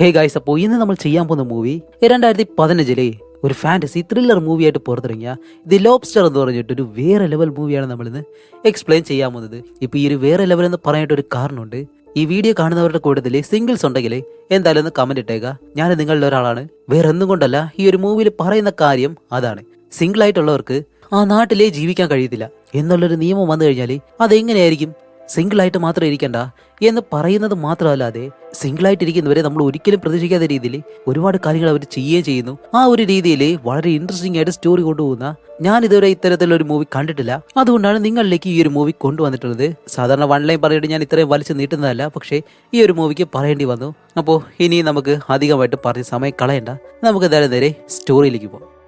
Hey guys അപ്പോൾ ഇന്ന് നമ്മൾ ചെയ്യാൻ പോകുന്ന മൂവി രണ്ടായിരത്തി പതിനഞ്ചിലെ ഒരു ഫാന്റസി ത്രില്ലർ മൂവിയായിട്ട് പുറത്തിറങ്ങിയ ദി ലോബ്സ്റ്റർ എന്ന് പറഞ്ഞിട്ട് ഒരു വേറെ ലെവൽ മൂവിയാണ് നമ്മളിന്ന് എക്സ്പ്ലെയിൻ ചെയ്യാൻ പോകുന്നത്. ഇപ്പോൾ ഈ ഒരു വേറെ ലെവൽ എന്ന് പറയാനായിട്ട് ഒരു കാരണമുണ്ട്. ഈ വീഡിയോ കാണുന്നവരുടെ കൂട്ടത്തിൽ സിംഗിൾസ് ഉണ്ടെങ്കിൽ എന്തായാലും ഒന്ന് കമന്റ് ഇട്ടേക്കുക ഞാൻ നിങ്ങളുടെ ഒരാളാണ്. വേറെ ഒന്നും കൊണ്ടല്ല ഈ ഒരു മൂവിയിൽ പറയുന്ന കാര്യം അതാണ്. സിംഗിൾ ആയിട്ടുള്ളവർക്ക് ആ നാട്ടിലേ ജീവിക്കാൻ കഴിയത്തില്ല. എന്നുള്ളൊരു നിയമം വന്നു കഴിഞ്ഞാൽ അതെങ്ങനെയായിരിക്കും? സിംഗിൾ ആയിട്ട് മാത്രം ഇരിക്കണ്ട. എന്ന് പറയുന്നത് മാത്രമല്ലാതെ സിംഗിൾ ആയിട്ടിരിക്കുന്നവരെ നമ്മൾ ഒരിക്കലും പ്രതീക്ഷിക്കാത്ത രീതിയിൽ ഒരുപാട് കാര്യങ്ങൾ അവർ ചെയ്യുകയും ചെയ്യുന്നു. ആ ഒരു രീതിയിൽ വളരെ ഇൻട്രസ്റ്റിംഗ് ആയിട്ട് സ്റ്റോറി കൊണ്ടുപോകുന്ന ഞാൻ ഇതുവരെ ഇത്തരത്തിലുള്ള ഒരു മൂവി കണ്ടിട്ടില്ല. അതുകൊണ്ടാണ് നിങ്ങളിലേക്ക് ഈ ഒരു മൂവി കൊണ്ടുവന്നിട്ടുള്ളത്. സാധാരണ വൺ ലൈൻ പറഞ്ഞിട്ട് ഞാൻ ഇത്രയും വലിച്ചു നീട്ടുന്നതല്ല പക്ഷേ ഈ ഒരു മൂവിക്ക് പറയേണ്ടി വന്നു. അപ്പോൾ ഇനി നമുക്ക് അധികമായിട്ട് പറഞ്ഞ് സമയം കളയണ്ട. നമുക്ക് എന്തായാലും നേരെ സ്റ്റോറിയിലേക്ക് പോകാം.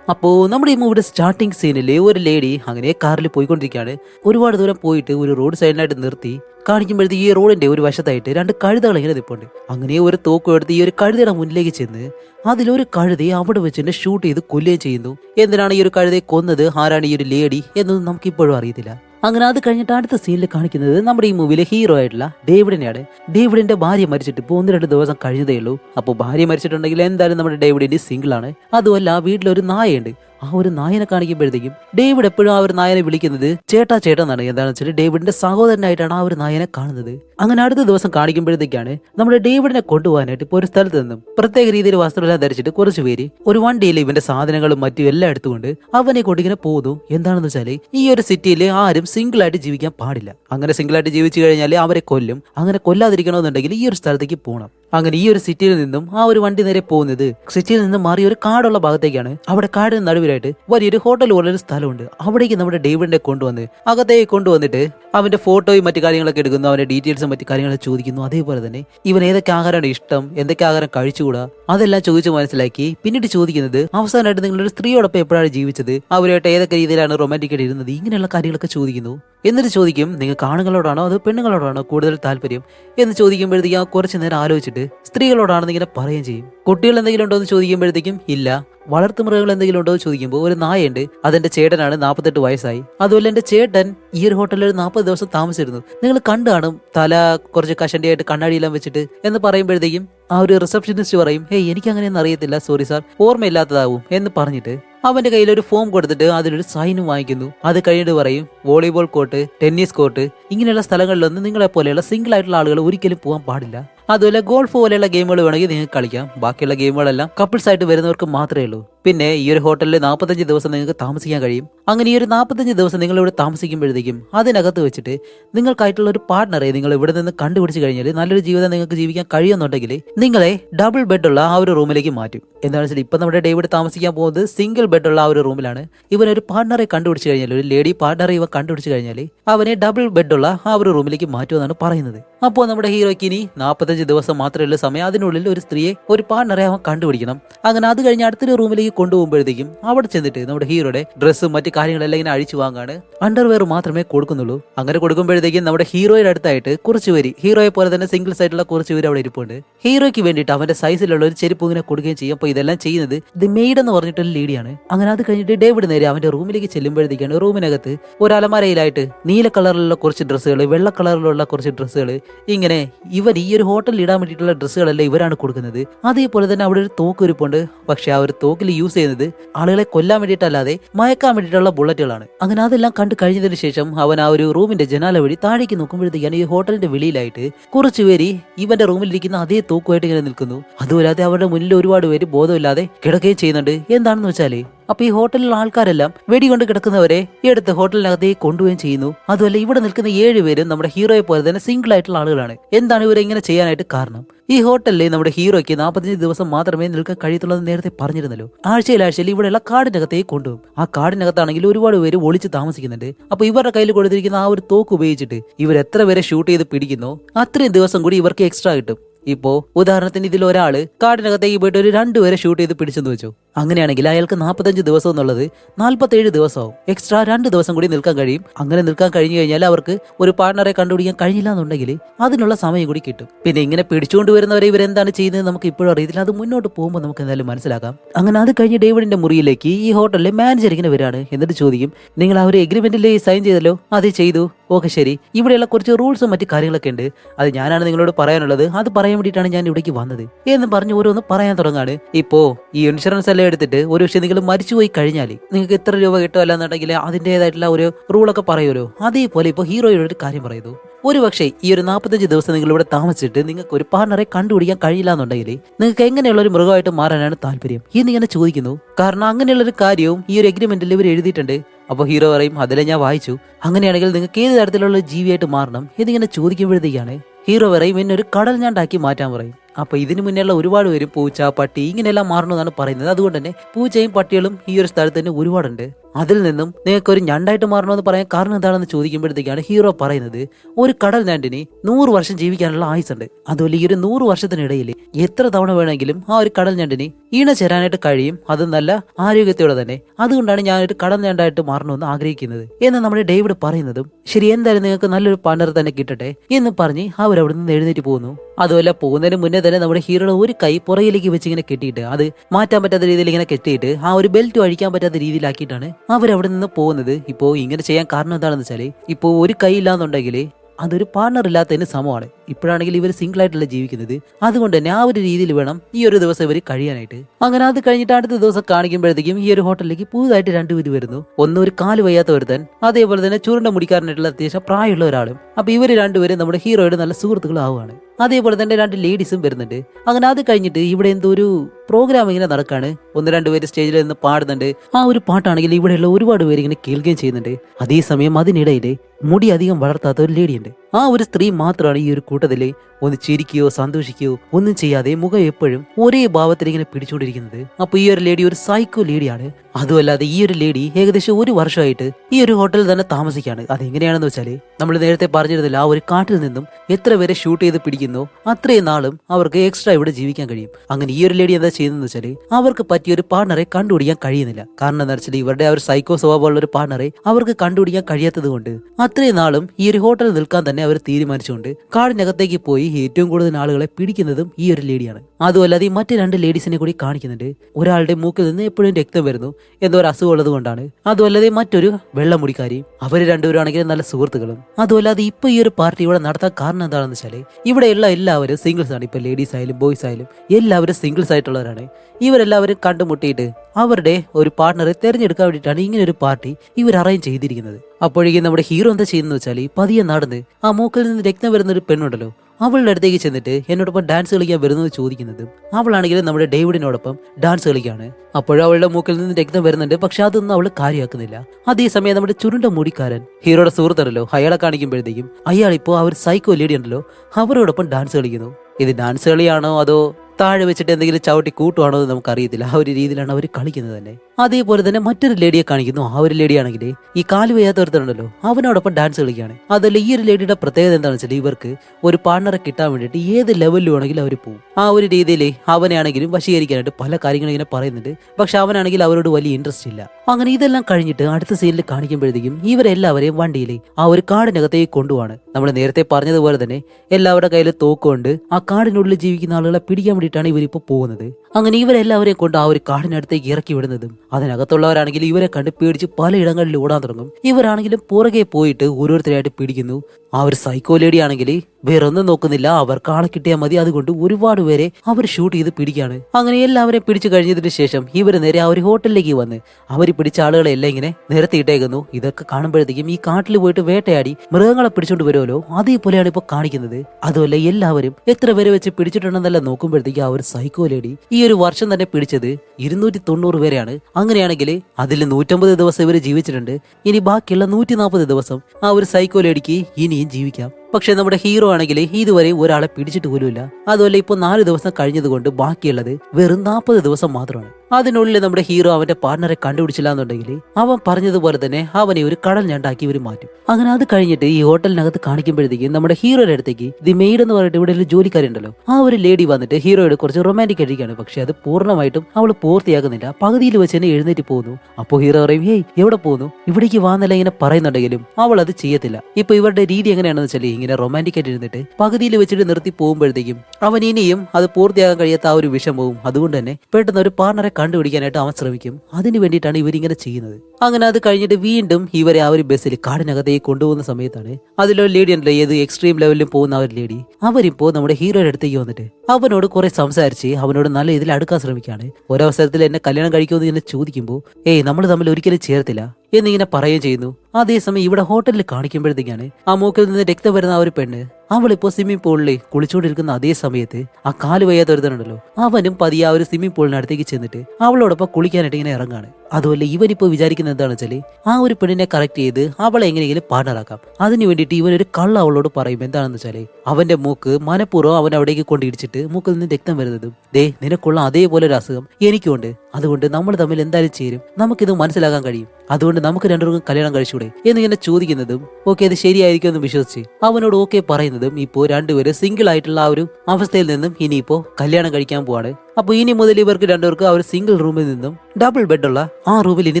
അപ്പോൾ നമ്മുടെ ഈ മൂവിയുടെ സ്റ്റാർട്ടിങ് സീനിൽ ഒരു ലേഡി അങ്ങനെ കാറിൽ പോയിക്കൊണ്ടിരിക്കുകയാണ് ഒരുപാട് ദൂരം പോയിട്ട് ഒരു റോഡ് സൈഡിലായിട്ട് നിർത്തി കാണിക്കുമ്പോഴത്തെ ഈ റോഡിന്റെ ഒരു വശത്തായിട്ട് രണ്ട് കഴുതകൾ ഇങ്ങനെ നിൽപ്പുണ്ട് അങ്ങനെ ഒരു തോക്കും എടുത്ത് ഈ ഒരു കഴുതയുടെ മുന്നിലേക്ക് ചെന്ന് അതിലൊരു കഴുതയെ അവിടെ വെച്ചിട്ട് ഷൂട്ട് ചെയ്ത് കൊല്ലുകയും ചെയ്യുന്നു. എന്തിനാണ് ഈ ഒരു കഴുതയെ കൊന്നത്? ആരാണ് ഈ ഒരു ലേഡി എന്നൊന്നും നമുക്ക് ഇപ്പോഴും അറിയത്തില്ല. അങ്ങനെ അത് കഴിഞ്ഞിട്ട് അടുത്ത സീനിൽ കാണിക്കുന്നത് നമ്മുടെ ഈ മൂവിയിലെ ഹീറോ ആയിട്ടുള്ള ഡേവിഡിനെയാണ്. ഡേവിഡിന്റെ ഭാര്യ മരിച്ചിട്ട് ഇപ്പോൾ ഒന്ന് രണ്ട് ദിവസം കഴിഞ്ഞതേ ഉള്ളൂ. അപ്പോൾ ഭാര്യ മരിച്ചിട്ടുണ്ടെങ്കിൽ എന്തായാലും നമ്മുടെ ഡേവിഡിന്റെ സിംഗിൾ ആണ്. അതുമല്ല വീട്ടിലൊരു നായയുണ്ട്. ആ ഒരു നായനെ കാണിക്കുമ്പോഴത്തേക്കും ഡേവിഡ് എപ്പോഴും ആ ഒരു നായനെ വിളിക്കുന്നത് ചേട്ടാ ചേട്ടാ എന്നാണ്. എന്താണെന്ന് വെച്ചാൽ ഡേവിഡിന്റെ സഹോദരനായിട്ടാണ് ആ ഒരു നായനെ കാണുന്നത്. അങ്ങനെ അടുത്ത ദിവസം കാണിക്കുമ്പോഴത്തേക്കാണ് നമ്മുടെ ഡേവിഡിനെ കൊണ്ടുപോകാനായിട്ട് ഇപ്പോൾ ഒരു സ്ഥലത്ത് നിന്നും പ്രത്യേക രീതിയിൽ വസ്ത്രമെല്ലാം ധരിച്ചിട്ട് കുറച്ച് പേര് ഒരു വണ്ടിയിൽ ഇവന്റെ സാധനങ്ങളും മറ്റും എല്ലാം എടുത്തുകൊണ്ട് അവനെ കൊണ്ടിങ്ങനെ പോകുന്നു. എന്താണെന്ന് വെച്ചാൽ ഈ ഒരു സിറ്റിയിൽ ആരും സിംഗിൾ ആയിട്ട് ജീവിക്കാൻ പാടില്ല. അങ്ങനെ സിംഗിൾ ആയിട്ട് ജീവിച്ചു കഴിഞ്ഞാൽ അവരെ കൊല്ലും. അങ്ങനെ കൊല്ലാതിരിക്കണമെന്നുണ്ടെങ്കിൽ ഈ ഒരു സ്ഥലത്തേക്ക് പോകണം അങ്ങനെ ഈ ഒരു സിറ്റിയിൽ നിന്നും ആ ഒരു വണ്ടി നേരെ പോകുന്നത് സിറ്റിയിൽ നിന്നും മാറി ഒരു കാടുള്ള ഭാഗത്തേക്കാണ്. അവിടെ കാടിന് നടുവിലായിട്ട് വലിയൊരു ഹോട്ടൽ പോലെ ഒരു സ്ഥലമുണ്ട്. അവിടേക്ക് നമ്മുടെ ഡേവിഡിനെ കൊണ്ടുവന്ന് അകത്തേക്ക് കൊണ്ടുവന്നിട്ട് അവന്റെ ഫോട്ടോയും മറ്റു കാര്യങ്ങളൊക്കെ എടുക്കുന്നു. അവന്റെ ഡീറ്റെയിൽസും മറ്റു കാര്യങ്ങളൊക്കെ ചോദിക്കുന്നു. അതേപോലെ തന്നെ ഇവൻ ഏതൊക്കെ ആഹാരമാണ് ഇഷ്ടം? എന്തൊക്കെ ആഹാരം കഴിച്ചുകൂടാ? അതെല്ലാം ചോദിച്ചു മനസ്സിലാക്കി പിന്നീട് ചോദിക്കുന്നത് അവസാനമായിട്ട് നിങ്ങളൊരു സ്ത്രീയോടൊപ്പം എപ്പോഴാണ് ജീവിച്ചത്? അവരുമായിട്ട് ഏതൊക്കെ രീതിയിലാണ് റൊമാന്റിക് ആയിട്ട് ഇരുന്നത്? ഇങ്ങനെയുള്ള കാര്യങ്ങളൊക്കെ ചോദിക്കുന്നു. എന്നിട്ട് ചോദിക്കും നിങ്ങൾ ആണുങ്ങളോടാണോ അതോ പെണ്ണുങ്ങളോടാണോ കൂടുതൽ താല്പര്യം? എന്ന് ചോദിക്കുമ്പോഴത്തേക്കും ആ കുറച്ച് നേരം ആലോചിച്ചിട്ട് സ്ത്രീകളോടാണെന്ന് ഇങ്ങനെ പറയുകയും ചെയ്യും. കുട്ടികൾ എന്തെങ്കിലും ഉണ്ടോ എന്ന് ചോദിക്കുമ്പോഴത്തേക്കും ഇല്ല. വളർത്തുമൃഗങ്ങൾ എന്തെങ്കിലും ഉണ്ടോ എന്ന് ചോദിക്കുമ്പോൾ ഒരു നായയുണ്ട്. അതെന്റെ ചേട്ടനാണ് നാൽപ്പത്തെട്ട് വയസ്സായി. അതുപോലെ എന്റെ ചേട്ടൻ ഈ ഒരു ഹോട്ടലിൽ ഒരു നാൽപ്പത് ദിവസം താമസിച്ചിരുന്നു. നിങ്ങൾ കണ്ടു കാണും തല കുറച്ച് കഷണ്ടിയായിട്ട് കണ്ണാടിയെല്ലാം വെച്ചിട്ട് എന്ന് പറയുമ്പോഴത്തേക്കും ആ ഒരു റിസപ്ഷനിസ്റ്റ് പറയും ഹേയ് എനിക്ക് അങ്ങനെയൊന്നും അറിയത്തില്ല സോറി സാർ ഓർമ്മയില്ലാത്തതാവും എന്ന് പറഞ്ഞിട്ട് അവന്റെ കയ്യിൽ ഒരു ഫോം കൊടുത്തിട്ട് അതിലൊരു സൈനും വാങ്ങിക്കുന്നു. അത് കഴിഞ്ഞിട്ട് പറയും വോളിബോൾ കോർട്ട് ടെന്നീസ് കോർട്ട് ഇങ്ങനെയുള്ള സ്ഥലങ്ങളിലൊന്നും നിങ്ങളെ പോലെയുള്ള സിംഗിൾ ആയിട്ടുള്ള ആളുകൾ ഒരിക്കലും പോകാൻ പാടില്ല. അതുപോലെ ഗോൾഫ് പോലെയുള്ള ഗെയിമുകൾ വേണമെങ്കിൽ നിങ്ങൾക്ക് കളിക്കാം. ബാക്കിയുള്ള ഗെയിമുകളെല്ലാം കപ്പിൾസ് ആയിട്ട് വരുന്നവർക്ക് മാത്രമേ ഉള്ളൂ. പിന്നെ ഈ ഒരു ഹോട്ടലിൽ നാൽപ്പത്തഞ്ച് ദിവസം നിങ്ങൾക്ക് താമസിക്കാൻ കഴിയും. അങ്ങനെ ഈ ഒരു നാൽപ്പത്തഞ്ച് ദിവസം നിങ്ങൾ ഇവിടെ താമസിക്കുമ്പോഴത്തേക്കും അതിനകത്ത് വെച്ചിട്ട് നിങ്ങൾക്കായിട്ടുള്ള ഒരു പാർട്ണറെ നിങ്ങൾ ഇവിടെ നിന്ന് കണ്ടുപിടിച്ച് കഴിഞ്ഞാൽ നല്ലൊരു ജീവിതം നിങ്ങൾക്ക് ജീവിക്കാൻ കഴിയുന്നുണ്ടെങ്കിൽ നിങ്ങളെ ഡബിൾ ബെഡുള്ള ആ ഒരു റൂമിലേക്ക് മാറ്റും. എന്താണെന്ന് വെച്ചാൽ ഇപ്പം നമ്മുടെ ഡേവിഡ് താമസിക്കാൻ പോകുന്നത് സിംഗിൾ ബെഡുള്ള ആ ഒരു റൂമിലാണ്. ഇവൻ ഒരു പാർട്ണറെ കണ്ടുപിടിച്ച് കഴിഞ്ഞാൽ ഒരു ലേഡി പാർട്ണറെ ഇവൻ കണ്ടുപിടിച്ച് കഴിഞ്ഞാൽ അവനെ ഡബിൾ ബെഡുള്ള ആ ഒരു റൂമിലേക്ക് മാറ്റുമെന്നാണ് പറയുന്നത്. അപ്പോൾ നമ്മുടെ ഹീറോയ്ക്ക് ഇനി നാൽപ്പത്തഞ്ച് ദിവസം മാത്രമേ ഉള്ള സമയം. അതിനുള്ളിൽ ഒരു സ്ത്രീയെ ഒരു പാർട്ണറെ അവൻ കണ്ടുപിടിക്കണം. അങ്ങനെ അത് കഴിഞ്ഞ് അടുത്തൊരു റൂമിലേക്ക് കൊണ്ടുപോകുമ്പോഴത്തേക്കും അവിടെ ചെന്നിട്ട് നമ്മുടെ ഹീറോയുടെ ഡ്രസ്സും മറ്റു കാര്യങ്ങളെല്ലാം ഇങ്ങനെ അഴിച്ചു വാങ്ങാണ്. അണ്ടർവെയർ മാത്രമേ കൊടുക്കുന്നുള്ളൂ. അങ്ങനെ കൊടുക്കുമ്പോഴത്തേക്കും നമ്മുടെ ഹീറോയുടെ അടുത്തായിട്ട് കുറച്ച് പേര് ഹീറോയെ പോലെ തന്നെ സിംഗിൾ സൈഡിലുള്ള കുറച്ച് പേര് അവിടെ ഇരിപ്പുണ്ട്. ഹീറോയ്ക്ക് വേണ്ടിയിട്ട് അവന്റെ സൈസിലുള്ള ഒരു ചെരുപ്പ് ഇങ്ങനെ കൊടുക്കുകയും ചെയ്യും. അപ്പോൾ ഇതെല്ലാം ചെയ്യുന്നത് ദി മെയ്ഡ് എന്ന് പറഞ്ഞിട്ടൊരു ലീഡിയാണ് അങ്ങനെ അത് കഴിഞ്ഞിട്ട് ഡേവിഡ് നേരെ അവന്റെ റൂമിലേക്ക് ചെല്ലുമ്പോഴത്തേക്കാണ് റൂമിനകത്ത് ഒരു അലമാരയിലായിട്ട് നീല കളറിലുള്ള കുറച്ച് ഡ്രസ്സുകൾ വെള്ള കളറിലുള്ള കുറച്ച് ഡ്രസ്സുകൾ ഇങ്ങനെ ഇവർ ഈ ഒരു ഹോട്ടലിൽ ഇടാൻ വേണ്ടിയിട്ടുള്ള ഡ്രസ്സുകളല്ലേ ഇവരാണ് കൊടുക്കുന്നത്. അതേപോലെ തന്നെ അവിടെ ഒരു തോക്ക് ഇരിപ്പുണ്ട് പക്ഷെ ആ ഒരു തോക്കിൽ യൂസ് ചെയ്യുന്നത് ആളുകളെ കൊല്ലാൻ വേണ്ടിയിട്ടല്ലാതെ മയക്കാൻ വേണ്ടിയിട്ടുള്ള ബുള്ളറ്റുകളാണ് അങ്ങനെ അതെല്ലാം കണ്ടു കഴിഞ്ഞതിന് ശേഷം അവൻ ആ ഒരു റൂമിന്റെ ജനാല വഴി താഴേക്ക് നോക്കുമ്പോഴത്തേക്കാണ് ഈ ഹോട്ടലിന്റെ വെളിയിലായിട്ട് കുറച്ചുപേര് ഇവന്റെ റൂമിലിരിക്കുന്ന അതേ തൂക്കുമായിട്ട് ഇങ്ങനെ നിൽക്കുന്നു. അതുമല്ലാതെ അവരുടെ മുന്നിൽ ഒരുപാട് പേര് ബോധമില്ലാതെ കിടക്കുകയും ചെയ്യുന്നുണ്ട്. എന്താണെന്ന് വെച്ചാൽ അപ്പൊ ഈ ഹോട്ടലിലുള്ള ആൾക്കാരെല്ലാം വെടികൊണ്ട് കിടക്കുന്നവരെ എടുത്ത് ഹോട്ടലിനകത്തേക്ക് കൊണ്ടുപോവുകയും ചെയ്യുന്നു. അതുപോലെ ഇവിടെ നിൽക്കുന്ന ഏഴുപേരും നമ്മുടെ ഹീറോയെ പോലെ തന്നെ സിംഗിൾ ആയിട്ടുള്ള ആളുകളാണ്. എന്താണ് ഇവരെ ഇങ്ങനെ ചെയ്യാനായിട്ട് കാരണം? ഈ ഹോട്ടലിൽ നമ്മുടെ ഹീറോയ്ക്ക് നാൽപ്പത്തഞ്ച് ദിവസം മാത്രമേ നിൽക്കാൻ കഴിയത്തുള്ളൂ നേരത്തെ പറഞ്ഞിരുന്നല്ലോ. ആഴ്ചയിൽ ആഴ്ചയിൽ ഇവിടെയുള്ള കാടിനകത്തേക്ക് കൊണ്ടുപോകും ആ കാടിനകത്താണെങ്കിൽ ഒരുപാട് പേര് ഒളിച്ച് താമസിക്കുന്നുണ്ട്. അപ്പൊ ഇവരുടെ കയ്യിൽ കൊടുത്തിരിക്കുന്ന ആ ഒരു തോക്ക് ഉപയോഗിച്ചിട്ട് ഇവർ എത്ര പേരെ ഷൂട്ട് ചെയ്ത് പിടിക്കുന്നോ അത്രയും ദിവസം കൂടി ഇവർക്ക് എക്സ്ട്രാ കിട്ടും. ഇപ്പോ ഉദാഹരണത്തിന് ഇതിൽ ഒരാൾ കാടിനകത്തേക്ക് പോയിട്ട് ഒരു രണ്ടുപേരെ ഷൂട്ട് ചെയ്ത് പിടിച്ചെന്ന് വെച്ചു. അങ്ങനെയാണെങ്കിൽ അയാൾക്ക് നാൽപ്പത്തഞ്ച് ദിവസം എന്നുള്ളത് നാൽപ്പത്തേഴ് ദിവസമാവും. എക്സ്ട്രാ രണ്ട് ദിവസം കൂടി നിൽക്കാൻ കഴിയും. അങ്ങനെ നിൽക്കാൻ കഴിഞ്ഞു കഴിഞ്ഞാൽ അവർക്ക് ഒരു പാർട്ണറെ കണ്ടുപിടിക്കാൻ കഴിഞ്ഞില്ല എന്നുണ്ടെങ്കിൽ അതിനുള്ള സമയം കൂടി കിട്ടും. പിന്നെ ഇങ്ങനെ പിടിച്ചുകൊണ്ട് വരുന്നവരെ ഇവരെന്താണ് ചെയ്യുന്നത് നമുക്ക് ഇപ്പോഴും അറിയത്തില്ല. അത് മുന്നോട്ട് പോകുമ്പോൾ നമുക്ക് എന്തായാലും മനസ്സിലാക്കാം. അങ്ങനെ അത് കഴിഞ്ഞ് ഡേവിഡിന്റെ മുറിയിലേക്ക് ഈ ഹോട്ടലിലെ മാനേജർ ഇങ്ങനെ വരാണ് എന്നിട്ട് ചോദിക്കും നിങ്ങൾ ആ ഒരു എഗ്രിമെന്റിൽ സൈൻ ചെയ്തല്ലോ? അത് ചെയ്തു. ഓക്കെ ശരി. ഇവിടെയുള്ള കുറച്ച് റൂൾസും മറ്റു കാര്യങ്ങളൊക്കെ ഉണ്ട്. അത് ഞാനാണ് നിങ്ങളോട് പറയാനുള്ളത്. അത് പറയാൻ വേണ്ടിയിട്ടാണ് ഞാൻ ഇവിടേക്ക് വന്നത്. എന്ന് പറഞ്ഞ് ഓരോന്ന് പറയാൻ തുടങ്ങാണ്. ഇപ്പോ ഈ ഇൻഷുറൻസ് എല്ലാം എടുത്തിട്ട് ഒരു പക്ഷേ നിങ്ങൾ മരിച്ചുപോയി കഴിഞ്ഞാൽ നിങ്ങൾക്ക് എത്ര രൂപ കിട്ടും അല്ലാന്നുണ്ടെങ്കിൽ അതിന്റെതായിട്ടുള്ള ഒരു റൂളൊക്കെ പറയുമല്ലോ. അതേപോലെ ഇപ്പോൾ ഹീറോയുടെ ഒരു കാര്യം പറയുന്നു. ഒരു പക്ഷേ ഈ ഒരു നാൽപ്പത്തഞ്ച് ദിവസം നിങ്ങൾ ഇവിടെ താമസിച്ചിട്ട് നിങ്ങൾക്ക് ഒരു പാർട്ണറെ കണ്ടുപിടിക്കാൻ കഴിയില്ല എന്നുണ്ടെങ്കിൽ നിങ്ങൾക്ക് എങ്ങനെയുള്ള ഒരു മൃഗമായിട്ട് മാറാനാണ് താല്പര്യം? എന്നിങ്ങനെ ചോദിക്കുന്നു. കാരണം അങ്ങനെയുള്ള ഒരു കാര്യവും ഈ ഒരു എഗ്രിമെന്റിൽ ഇവർ എഴുതിയിട്ടുണ്ട്. അപ്പോൾ ഹീറോ പറയും അതിലെ ഞാൻ വായിച്ചു. അങ്ങനെയാണെങ്കിൽ നിങ്ങൾക്ക് ഏത് തരത്തിലുള്ള ജീവിയായിട്ട് മാറണം? എന്നിങ്ങനെ ചോദിക്കുമ്പോഴത്തേക്കാണ് ഹീറോ പറയും എന്നെ ഒരു കടൽ ഞാണ്ടാക്കി മാറ്റാൻ പറയും. അപ്പൊ ഇതിനു മുന്നേയുള്ള ഒരുപാട് പേരും പൂച്ച പട്ടി ഇങ്ങനെയെല്ലാം മാറണമെന്നാണ് പറയുന്നത്. അതുകൊണ്ട് തന്നെ പൂച്ചയും പട്ടികളും ഈ ഒരു സ്ഥലത്ത് തന്നെ ഒരുപാടുണ്ട്. അതിൽ നിന്നും നിങ്ങൾക്ക് ഒരു ഞണ്ടായിട്ട് മാറണമെന്ന് പറയാൻ കാരണം എന്താണെന്ന് ചോദിക്കുമ്പോഴത്തേക്കാണ് ഹീറോ പറയുന്നത് ഒരു കടൽ ഞണ്ടിന് നൂറ് വർഷം ജീവിക്കാനുള്ള ആയുസുണ്ട് അതുപോലെ ഈ ഒരു നൂറ് വർഷത്തിനിടയിൽ എത്ര തവണ വേണമെങ്കിലും ആ ഒരു കടൽ ഞണ്ടിന് ഈണ ചേരാനായിട്ട് കഴിയും. അത് നല്ല ആരോഗ്യത്തോടെ തന്നെ. അതുകൊണ്ടാണ് ഞാൻ ഒരു കടൽ ഞണ്ടായിട്ട് മാറണമെന്ന് ആഗ്രഹിക്കുന്നത്. എന്ന് നമ്മുടെ ഡേവിഡ് പറയുന്നതും ശരി എന്തായാലും നിങ്ങൾക്ക് നല്ലൊരു പാർട്ണർ തന്നെ കിട്ടട്ടെ എന്ന് പറഞ്ഞ് അവർ അവിടെ നിന്ന് എഴുന്നേറ്റ് പോകുന്നു. അതുമല്ല പോകുന്നതിന് മുന്നേ തന്നെ നമ്മുടെ ഹീറോയുടെ ഒരു കൈ പുറകിലേക്ക് വെച്ച് ഇങ്ങനെ കെട്ടിയിട്ട് അത് മാറ്റാൻ പറ്റാത്ത രീതിയിൽ ഇങ്ങനെ കെട്ടിയിട്ട് ആ ഒരു ബെൽറ്റ് അഴിക്കാൻ പറ്റാത്ത രീതിയിലാക്കിയിട്ടാണ് അവിടെ നിന്ന് പോകുന്നത്. ഇപ്പോൾ ഇങ്ങനെ ചെയ്യാൻ കാരണം എന്താണെന്ന് വെച്ചാൽ ഇപ്പോൾ ഒരു കൈ ഇല്ലാന്നുണ്ടെങ്കിൽ അതൊരു പാർട്ണർ ഇല്ലാത്തതിന് സമമാണ് ഇപ്പോഴാണെങ്കിൽ ഇവർ സിംഗിൾ ആയിട്ടല്ല ജീവിക്കുന്നത്? അതുകൊണ്ട് തന്നെ ആ ഒരു രീതിയിൽ വേണം ഈ ഒരു ദിവസം ഇവർ കഴിയാനായിട്ട്. അങ്ങനെ അത് കഴിഞ്ഞിട്ട് അടുത്ത ദിവസം കാണിക്കുമ്പോഴത്തേക്കും ഈ ഒരു ഹോട്ടലിലേക്ക് പുതുതായിട്ട് രണ്ടുപേര് വരുന്നു. ഒന്ന് ഒരു കാൽ വയ്യാത്ത ഒരുത്തൻ അതേപോലെ തന്നെ ചുരുണ്ട മുടിക്കാരനായിട്ടുള്ള അത്യാവശ്യം പ്രായമുള്ള ഒരാളും. അപ്പൊ ഇവർ രണ്ടുപേരും നമ്മുടെ ഹീറോയുടെ നല്ല സുഹൃത്തുക്കളാവുകയാണ്. അതേപോലെ തന്നെ രണ്ട് ലേഡീസും വരുന്നുണ്ട്. അങ്ങനെ അത് കഴിഞ്ഞിട്ട് ഇവിടെ എന്തോ ഒരു പ്രോഗ്രാം ഇങ്ങനെ നടക്കാണ്. ഒന്ന് രണ്ട് പേര് സ്റ്റേജിൽ നിന്ന് പാടുന്നുണ്ട്. ആ ഒരു പാട്ടാണെങ്കിൽ ഇവിടെയുള്ള ഒരുപാട് പേര് ഇങ്ങനെ കേൾക്കുകയും ചെയ്യുന്നുണ്ട്. അതേസമയം അതിനിടയിൽ മുടി അധികം വളർത്താത്ത ഒരു ലേഡിയുണ്ട്. ആ ഒരു സ്ത്രീ മാത്രമാണ് ഈ ഒരു കൂട്ടത്തിൽ ഒന്ന് ചിരിക്കുകയോ സന്തോഷിക്കുകയോ ഒന്നും ചെയ്യാതെ മുഖം എപ്പോഴും ഒരേ ഭാവത്തിൽ ഇങ്ങനെ പിടിച്ചുകൊണ്ടിരിക്കുന്നത്. അപ്പൊ ഈ ഒരു ലേഡി ഒരു സൈക്കോ ലേഡിയാണ്. അതുമല്ലാതെ ഈ ഒരു ലേഡി ഏകദേശം ഒരു വർഷമായിട്ട് ഈ ഒരു ഹോട്ടലിൽ തന്നെ താമസിക്കുകയാണ്. അതെങ്ങനെയാണെന്ന് വെച്ചാൽ നമ്മൾ നേരത്തെ പറഞ്ഞിരുന്നില്ല ആ ഒരു കാട്ടിൽ നിന്നും എത്ര പേരെ ഷൂട്ട് ചെയ്ത് പിടിക്കുന്നോ അത്രയും നാളും അവർക്ക് എക്സ്ട്രാ ഇവിടെ ജീവിക്കാൻ കഴിയും. അങ്ങനെ ഈ ഒരു ലേഡി എന്താ ചെയ്യുന്നത് വെച്ചാൽ അവർക്ക് പറ്റിയ ഒരു പാർട്ണറെ കണ്ടുപിടിക്കാൻ കഴിയുന്നില്ല. കാരണം എന്താ വെച്ചാൽ ഇവരുടെ ആ ഒരു സൈക്കോ സ്വഭാവമുള്ള ഒരു പാർട്ണറെ അവർക്ക് കണ്ടുപിടിക്കാൻ കഴിയാത്തത് കൊണ്ട് അത്രയും നാളും ഈ ഒരു ഹോട്ടലിൽ നിൽക്കാൻ തന്നെ അവർ തീരുമാനിച്ചുകൊണ്ട് കാടിനകത്തേക്ക് പോയി ഏറ്റവും കൂടുതൽ ആളുകളെ പിടിക്കുന്നതും ഈ ഒരു ലേഡിയാണ് അതുമല്ലാതെ ഈ മറ്റ് രണ്ട് ലേഡീസിനെ കൂടി കാണിക്കുന്നുണ്ട്. ഒരാളുടെ മൂക്കിൽ നിന്ന് എപ്പോഴും രക്തം വരുന്നു. എന്തോ ഒരു അസുഖം ഉള്ളത് കൊണ്ടാണ്. അതുമല്ലാതെ മറ്റൊരു വെള്ളമുടിക്കാരി അവർ രണ്ടുപേരാണെങ്കിൽ നല്ല സുഹൃത്തുക്കളും. അതുമല്ലാതെ ഇപ്പൊ ഈ ഒരു പാർട്ടി ഇവിടെ നടത്താൻ കാരണം എന്താണെന്ന് വെച്ചാൽ ഇവിടെയുള്ള എല്ലാവരും സിംഗിൾസ് ആണ്. ഇപ്പൊ ലേഡീസ് ആയാലും ബോയ്സ് ആയാലും എല്ലാവരും സിംഗിൾസ് ആയിട്ടുള്ളവരാണ്. ഇവരെല്ലാവരും കണ്ടുമുട്ടിയിട്ട് അവരുടെ ഒരു പാർട്ട്ണറെ തെരഞ്ഞെടുക്കാൻ വേണ്ടിയിട്ടാണ് ഇങ്ങനെ ഒരു പാർട്ടി ഇവർ അറേഞ്ച് ചെയ്തിരിക്കുന്നത്. അപ്പോഴേക്കും നമ്മുടെ ഹീറോ എന്താ ചെയ്യുന്നത് വെച്ചാൽ പതിയെ നടന്ന് ആ മൂക്കിൽ നിന്ന് രക്തം വരുന്ന ഒരു പെണ്ണുണ്ടല്ലോ. അവളുടെ അടുത്തേക്ക് ചെന്നിട്ട് എന്നോടൊപ്പം ഡാൻസ് കളിക്കാൻ വരുന്നത് ചോദിക്കുന്നത് അവളാണെങ്കിൽ നമ്മുടെ ഡേവിഡിനോടൊപ്പം ഡാൻസ് കളിക്കാണ്. അപ്പോഴും അവളുടെ മൂക്കിൽ നിന്ന് രക്തം വരുന്നുണ്ട് പക്ഷെ അതൊന്നും അവൾ കാര്യമാക്കുന്നില്ല. അതേസമയം നമ്മുടെ ചുരുണ്ട മുടിക്കാരൻ ഹീറോയുടെ സുഹൃത്തല്ലോ അയാളെ കാണിക്കുമ്പോഴത്തേക്കും അയാൾ ഇപ്പോൾ ആ ഒരു സൈക്കോ ലേഡി ഉണ്ടല്ലോ അവരോടൊപ്പം ഡാൻസ് കളിക്കുന്നു. ഇത് ഡാൻസ് കളിയാണോ അതോ താഴെ വെച്ചിട്ട് എന്തെങ്കിലും ചവിട്ടി കൂട്ടുവാണോ എന്ന് നമുക്കറിയത്തില്ല. ആ ഒരു രീതിയിലാണ് അവർ കളിക്കുന്നത് തന്നെ. അതേപോലെ തന്നെ മറ്റൊരു ലേഡിയെ കാണിക്കുന്നു. ആ ഒരു ലേഡി ആണെങ്കിൽ ഈ കാൽ വയ്യാത്ത ഒരുത്തരുണ്ടല്ലോ അവനോടൊപ്പം ഡാൻസ് കളിക്കുകയാണ്. അതല്ല ഈ ഒരു ലേഡിയുടെ പ്രത്യേകത എന്താണെന്ന് വെച്ചാൽ ഇവർക്ക് ഒരു പാർട്ണറെ കിട്ടാൻ വേണ്ടിയിട്ട് ഏത് ലെവലിലും ആണെങ്കിലും അവർ പോകും ആ ഒരു രീതിയിൽ അവനാണെങ്കിലും വശീകരിക്കാനായിട്ട് പല കാര്യങ്ങളും ഇങ്ങനെ പറയുന്നുണ്ട്. പക്ഷെ അവനാണെങ്കിൽ അവരോട് വലിയ ഇൻട്രസ്റ്റ് ഇല്ല. അങ്ങനെ ഇതെല്ലാം കഴിഞ്ഞിട്ട് അടുത്ത സീനിൽ കാണിക്കുമ്പോഴത്തേക്കും ഇവരെല്ലാവരെയും വണ്ടിയിൽ ആ ഒരു കാടിനകത്തേക്ക് കൊണ്ടുപോവാണ്. നമ്മൾ നേരത്തെ പറഞ്ഞതുപോലെ തന്നെ എല്ലാവരുടെ കയ്യിൽ തോക്കുകൊണ്ട് ആ കാടിനുള്ളിൽ ജീവിക്കുന്ന ആളുകളെ പിടിക്കാൻ വേണ്ടിയിട്ടാണ് ഇവരിപ്പോൾ പോകുന്നത്. അങ്ങനെ ഇവരെല്ലാവരെയും കൊണ്ട് ആ ഒരു കാടിനടുത്തേക്ക് ഇറക്കി വിടുന്നതും അതിനകത്തുള്ളവരാണെങ്കിൽ ഇവരെ കണ്ട് പേടിച്ച് പലയിടങ്ങളിൽ ഓടാൻ തുടങ്ങും. ഇവരാണെങ്കിലും പുറകെ പോയിട്ട് ഓരോരുത്തരായിട്ട് പിടിക്കുന്നു. ആ ഒരു സൈക്കോ ലേഡി ആണെങ്കിൽ വേറെ ഒന്നും നോക്കുന്നില്ല. അവർ ആളെ കിട്ടിയാൽ മതി. അതുകൊണ്ട് ഒരുപാട് പേരെ അവർ ഷൂട്ട് ചെയ്ത് പിടിക്കാണ് അങ്ങനെ എല്ലാവരെയും പിടിച്ചു കഴിഞ്ഞതിന് ശേഷം ഇവർ നേരെ ആ ഒരു ഹോട്ടലിലേക്ക് വന്ന് അവർ പിടിച്ച ആളുകളെ എല്ലാം ഇങ്ങനെ നിരത്തിയിട്ടേക്കുന്നു. ഇതൊക്കെ കാണുമ്പോഴത്തേക്കും ഈ കാട്ടിൽ പോയിട്ട് വേട്ടയാടി മൃഗങ്ങളെ പിടിച്ചോണ്ട് വരുമല്ലോ. അതേപോലെയാണ് ഇപ്പൊ കാണിക്കുന്നത്. അതുമല്ല എല്ലാവരും എത്ര പേരെ വെച്ച് പിടിച്ചിട്ടുണ്ടെന്നല്ല നോക്കുമ്പോഴത്തേക്കും ഒരു സൈക്കോ ലേഡി ഈ ഒരു വർഷം തന്നെ പിടിച്ചത് ഇരുന്നൂറ്റി തൊണ്ണൂറ് പേരെയാണ്. അങ്ങനെയാണെങ്കിൽ അതിൽ നൂറ്റമ്പത് ദിവസം ഇവർ ജീവിച്ചിട്ടുണ്ട്. ഇനി ബാക്കിയുള്ള നൂറ്റി നാൽപ്പത് ദിവസം ആ ഒരു സൈക്കോ ലേഡിക്ക് ഇനിയും ജീവിക്കാം. പക്ഷെ നമ്മുടെ ഹീറോ ആണെങ്കിൽ ഇതുവരെ ഒരാളെ പിടിച്ചിട്ട് പോലുമില്ല. അതുപോലെ ഇപ്പോൾ നാല് ദിവസം കഴിഞ്ഞതുകൊണ്ട് ബാക്കിയുള്ളത് വെറും നാൽപ്പത് ദിവസം മാത്രമാണ്. അതിനുള്ളിൽ നമ്മുടെ ഹീറോ അവന്റെ പാർട്ണറെ കണ്ടുപിടിച്ചില്ല എന്നുണ്ടെങ്കിൽ അവൻ പറഞ്ഞതുപോലെ തന്നെ അവനെ ഒരു കടൽ ഞണ്ടാക്കി ഇവർ മാറ്റും. അങ്ങനെ അത് കഴിഞ്ഞിട്ട് ഈ ഹോട്ടലിനകത്ത് കാണിക്കുമ്പോഴത്തേക്കും നമ്മുടെ ഹീറോയുടെ അടുത്തേക്ക് ദി മെയ്ഡ് എന്ന് പറഞ്ഞിട്ട് ഇവിടെ ഒരു ജോലിക്കാരുണ്ടല്ലോ ആ ഒരു ലേഡി വന്നിട്ട് ഹീറോയോട് കുറച്ച് റൊമാന്റിക് അടിക്കുകയാണ് പക്ഷെ അത് പൂർണമായിട്ടും അവൾ പൂർത്തിയാകുന്നില്ല. പകുതിയിൽ വെച്ച് തന്നെ എഴുന്നേറ്റ് പോകുന്നു അപ്പോൾ ഹീറോ പറയും ഹേയ് എവിടെ പോകുന്നു ഇവിടേക്ക് വാന്നല്ല ഇങ്ങനെ പറയുന്നുണ്ടെങ്കിലും അവൾ അത് ചെയ്യത്തില്ല. ഇപ്പൊ ഇവരുടെ രീതി എങ്ങനെയാണെന്ന് വെച്ചാൽ ഇങ്ങനെ റൊമാന്റിക് ആയിട്ട് ഇരുന്നിട്ട് പകുതിയിൽ വെച്ചിട്ട് നിർത്തി പോകുമ്പോഴത്തേക്കും അവൻ ഇനിയും അത് പൂർത്തിയാക്കാൻ കഴിയാത്ത ആ ഒരു വിഷമവും അതുകൊണ്ട് തന്നെ പെട്ടെന്ന് ഒരു പാർട്ണറെ കണ്ടുപിടിക്കാനായിട്ട് അവൻ ശ്രമിക്കും. അതിന് വേണ്ടിയിട്ടാണ് ഇവരിങ്ങനെ ചെയ്യുന്നത്. അങ്ങനെ അത് കഴിഞ്ഞിട്ട് വീണ്ടും ഇവരെ ആ ഒരു ബസ്സിൽ കാടിനകത്തേക്ക് കൊണ്ടുപോകുന്ന സമയത്താണ് അതിലൊരു ലേഡി ഉണ്ടല്ലോ ഏത് എക്സ്ട്രീം ലെവലിലും പോകുന്ന ആ ഒരു ലേഡി. അവരിപ്പോ നമ്മുടെ ഹീറോയുടെ അടുത്തേക്ക് വന്നിട്ട് അവനോട് കുറെ സംസാരിച്ച് അവനോട് നല്ല രീതിയിൽ അടുക്കാൻ ശ്രമിക്കുകയാണ്. ഒരവസരത്തിൽ എന്നെ കല്യാണം കഴിക്കുമെന്ന് എന്നെ ചോദിക്കുമ്പോൾ ഏയ് നമ്മൾ തമ്മിൽ ഒരിക്കലും ചേർത്തില്ല എന്നിങ്ങനെ പറയുകയും ചെയ്യുന്നു. അതേസമയം ഇവിടെ ഹോട്ടലിൽ കാണിക്കുമ്പോഴത്തേക്കാണ് ആ മൂക്കിൽ നിന്ന് രക്തം വരുന്ന ആ ഒരു പെണ്ണ്. അവളിപ്പോ സ്വിമ്മിംഗ് പൂളിൽ കുളിച്ചുകൊണ്ടിരിക്കുന്ന അതേ സമയത്ത് ആ കാൽ വയ്യാത്ത ഒരുത്തനുണ്ടല്ലോ. അവനും പതിയെ ആ ഒരു സ്വിമ്മിംഗ് പൂളിനടുത്തേക്ക് ചെന്നിട്ട് അവളോടൊപ്പം കുളിക്കാനായിട്ട് ഇങ്ങനെ ഇറങ്ങാണ് അതുപോലെ ഇവനിപ്പോ വിചാരിക്കുന്നത് എന്താണെന്ന് വെച്ചാൽ ആ ഒരു പെണ്ണിനെ കറക്റ്റ് ചെയ്ത് അവളെ എങ്ങനെയെങ്കിലും പാർട്ണറാക്കാം അതിന് വേണ്ടിയിട്ട് ഇവൻ ഒരു കള്ള അവളോട് പറയും. എന്താണെന്ന് വെച്ചാൽ അവന്റെ മൂക്ക് മനഃപൂർവം അവൻ അവിടേക്ക് കൊണ്ടിടിച്ചിട്ട് മൂക്കിൽ നിന്ന് രക്തം വരുന്നതും. ദേ നിനക്കുള്ള അതേപോലെ ഒരു അസുഖം എനിക്കുണ്ട്. അതുകൊണ്ട് നമ്മൾ തമ്മിൽ എന്തായാലും ചേരും. നമുക്കിത് മനസ്സിലാക്കാൻ കഴിയും. അതുകൊണ്ട് നമുക്ക് രണ്ടുപേർക്കും കല്യാണം കഴിച്ചൂടെ എന്നിങ്ങനെ ചോദിക്കുന്നതും ഓക്കെ അത് ശരിയായിരിക്കും എന്ന് വിശ്വസിച്ച് അവനോട് ഓക്കെ പറയുന്നതും ഇപ്പോ രണ്ടുപേരും സിംഗിൾ ആയിട്ടുള്ള ആ ഒരു അവസ്ഥയിൽ നിന്നും ഇനിയിപ്പോ കല്യാണം കഴിക്കാൻ പോവാണ്. അപ്പൊ ഇനി മുതൽ ഇവർക്ക് രണ്ടുപേർക്ക് ആ ഒരു സിംഗിൾ റൂമിൽ നിന്നും ഡബിൾ ബെഡുള്ള ആ റൂമിൽ ഇനി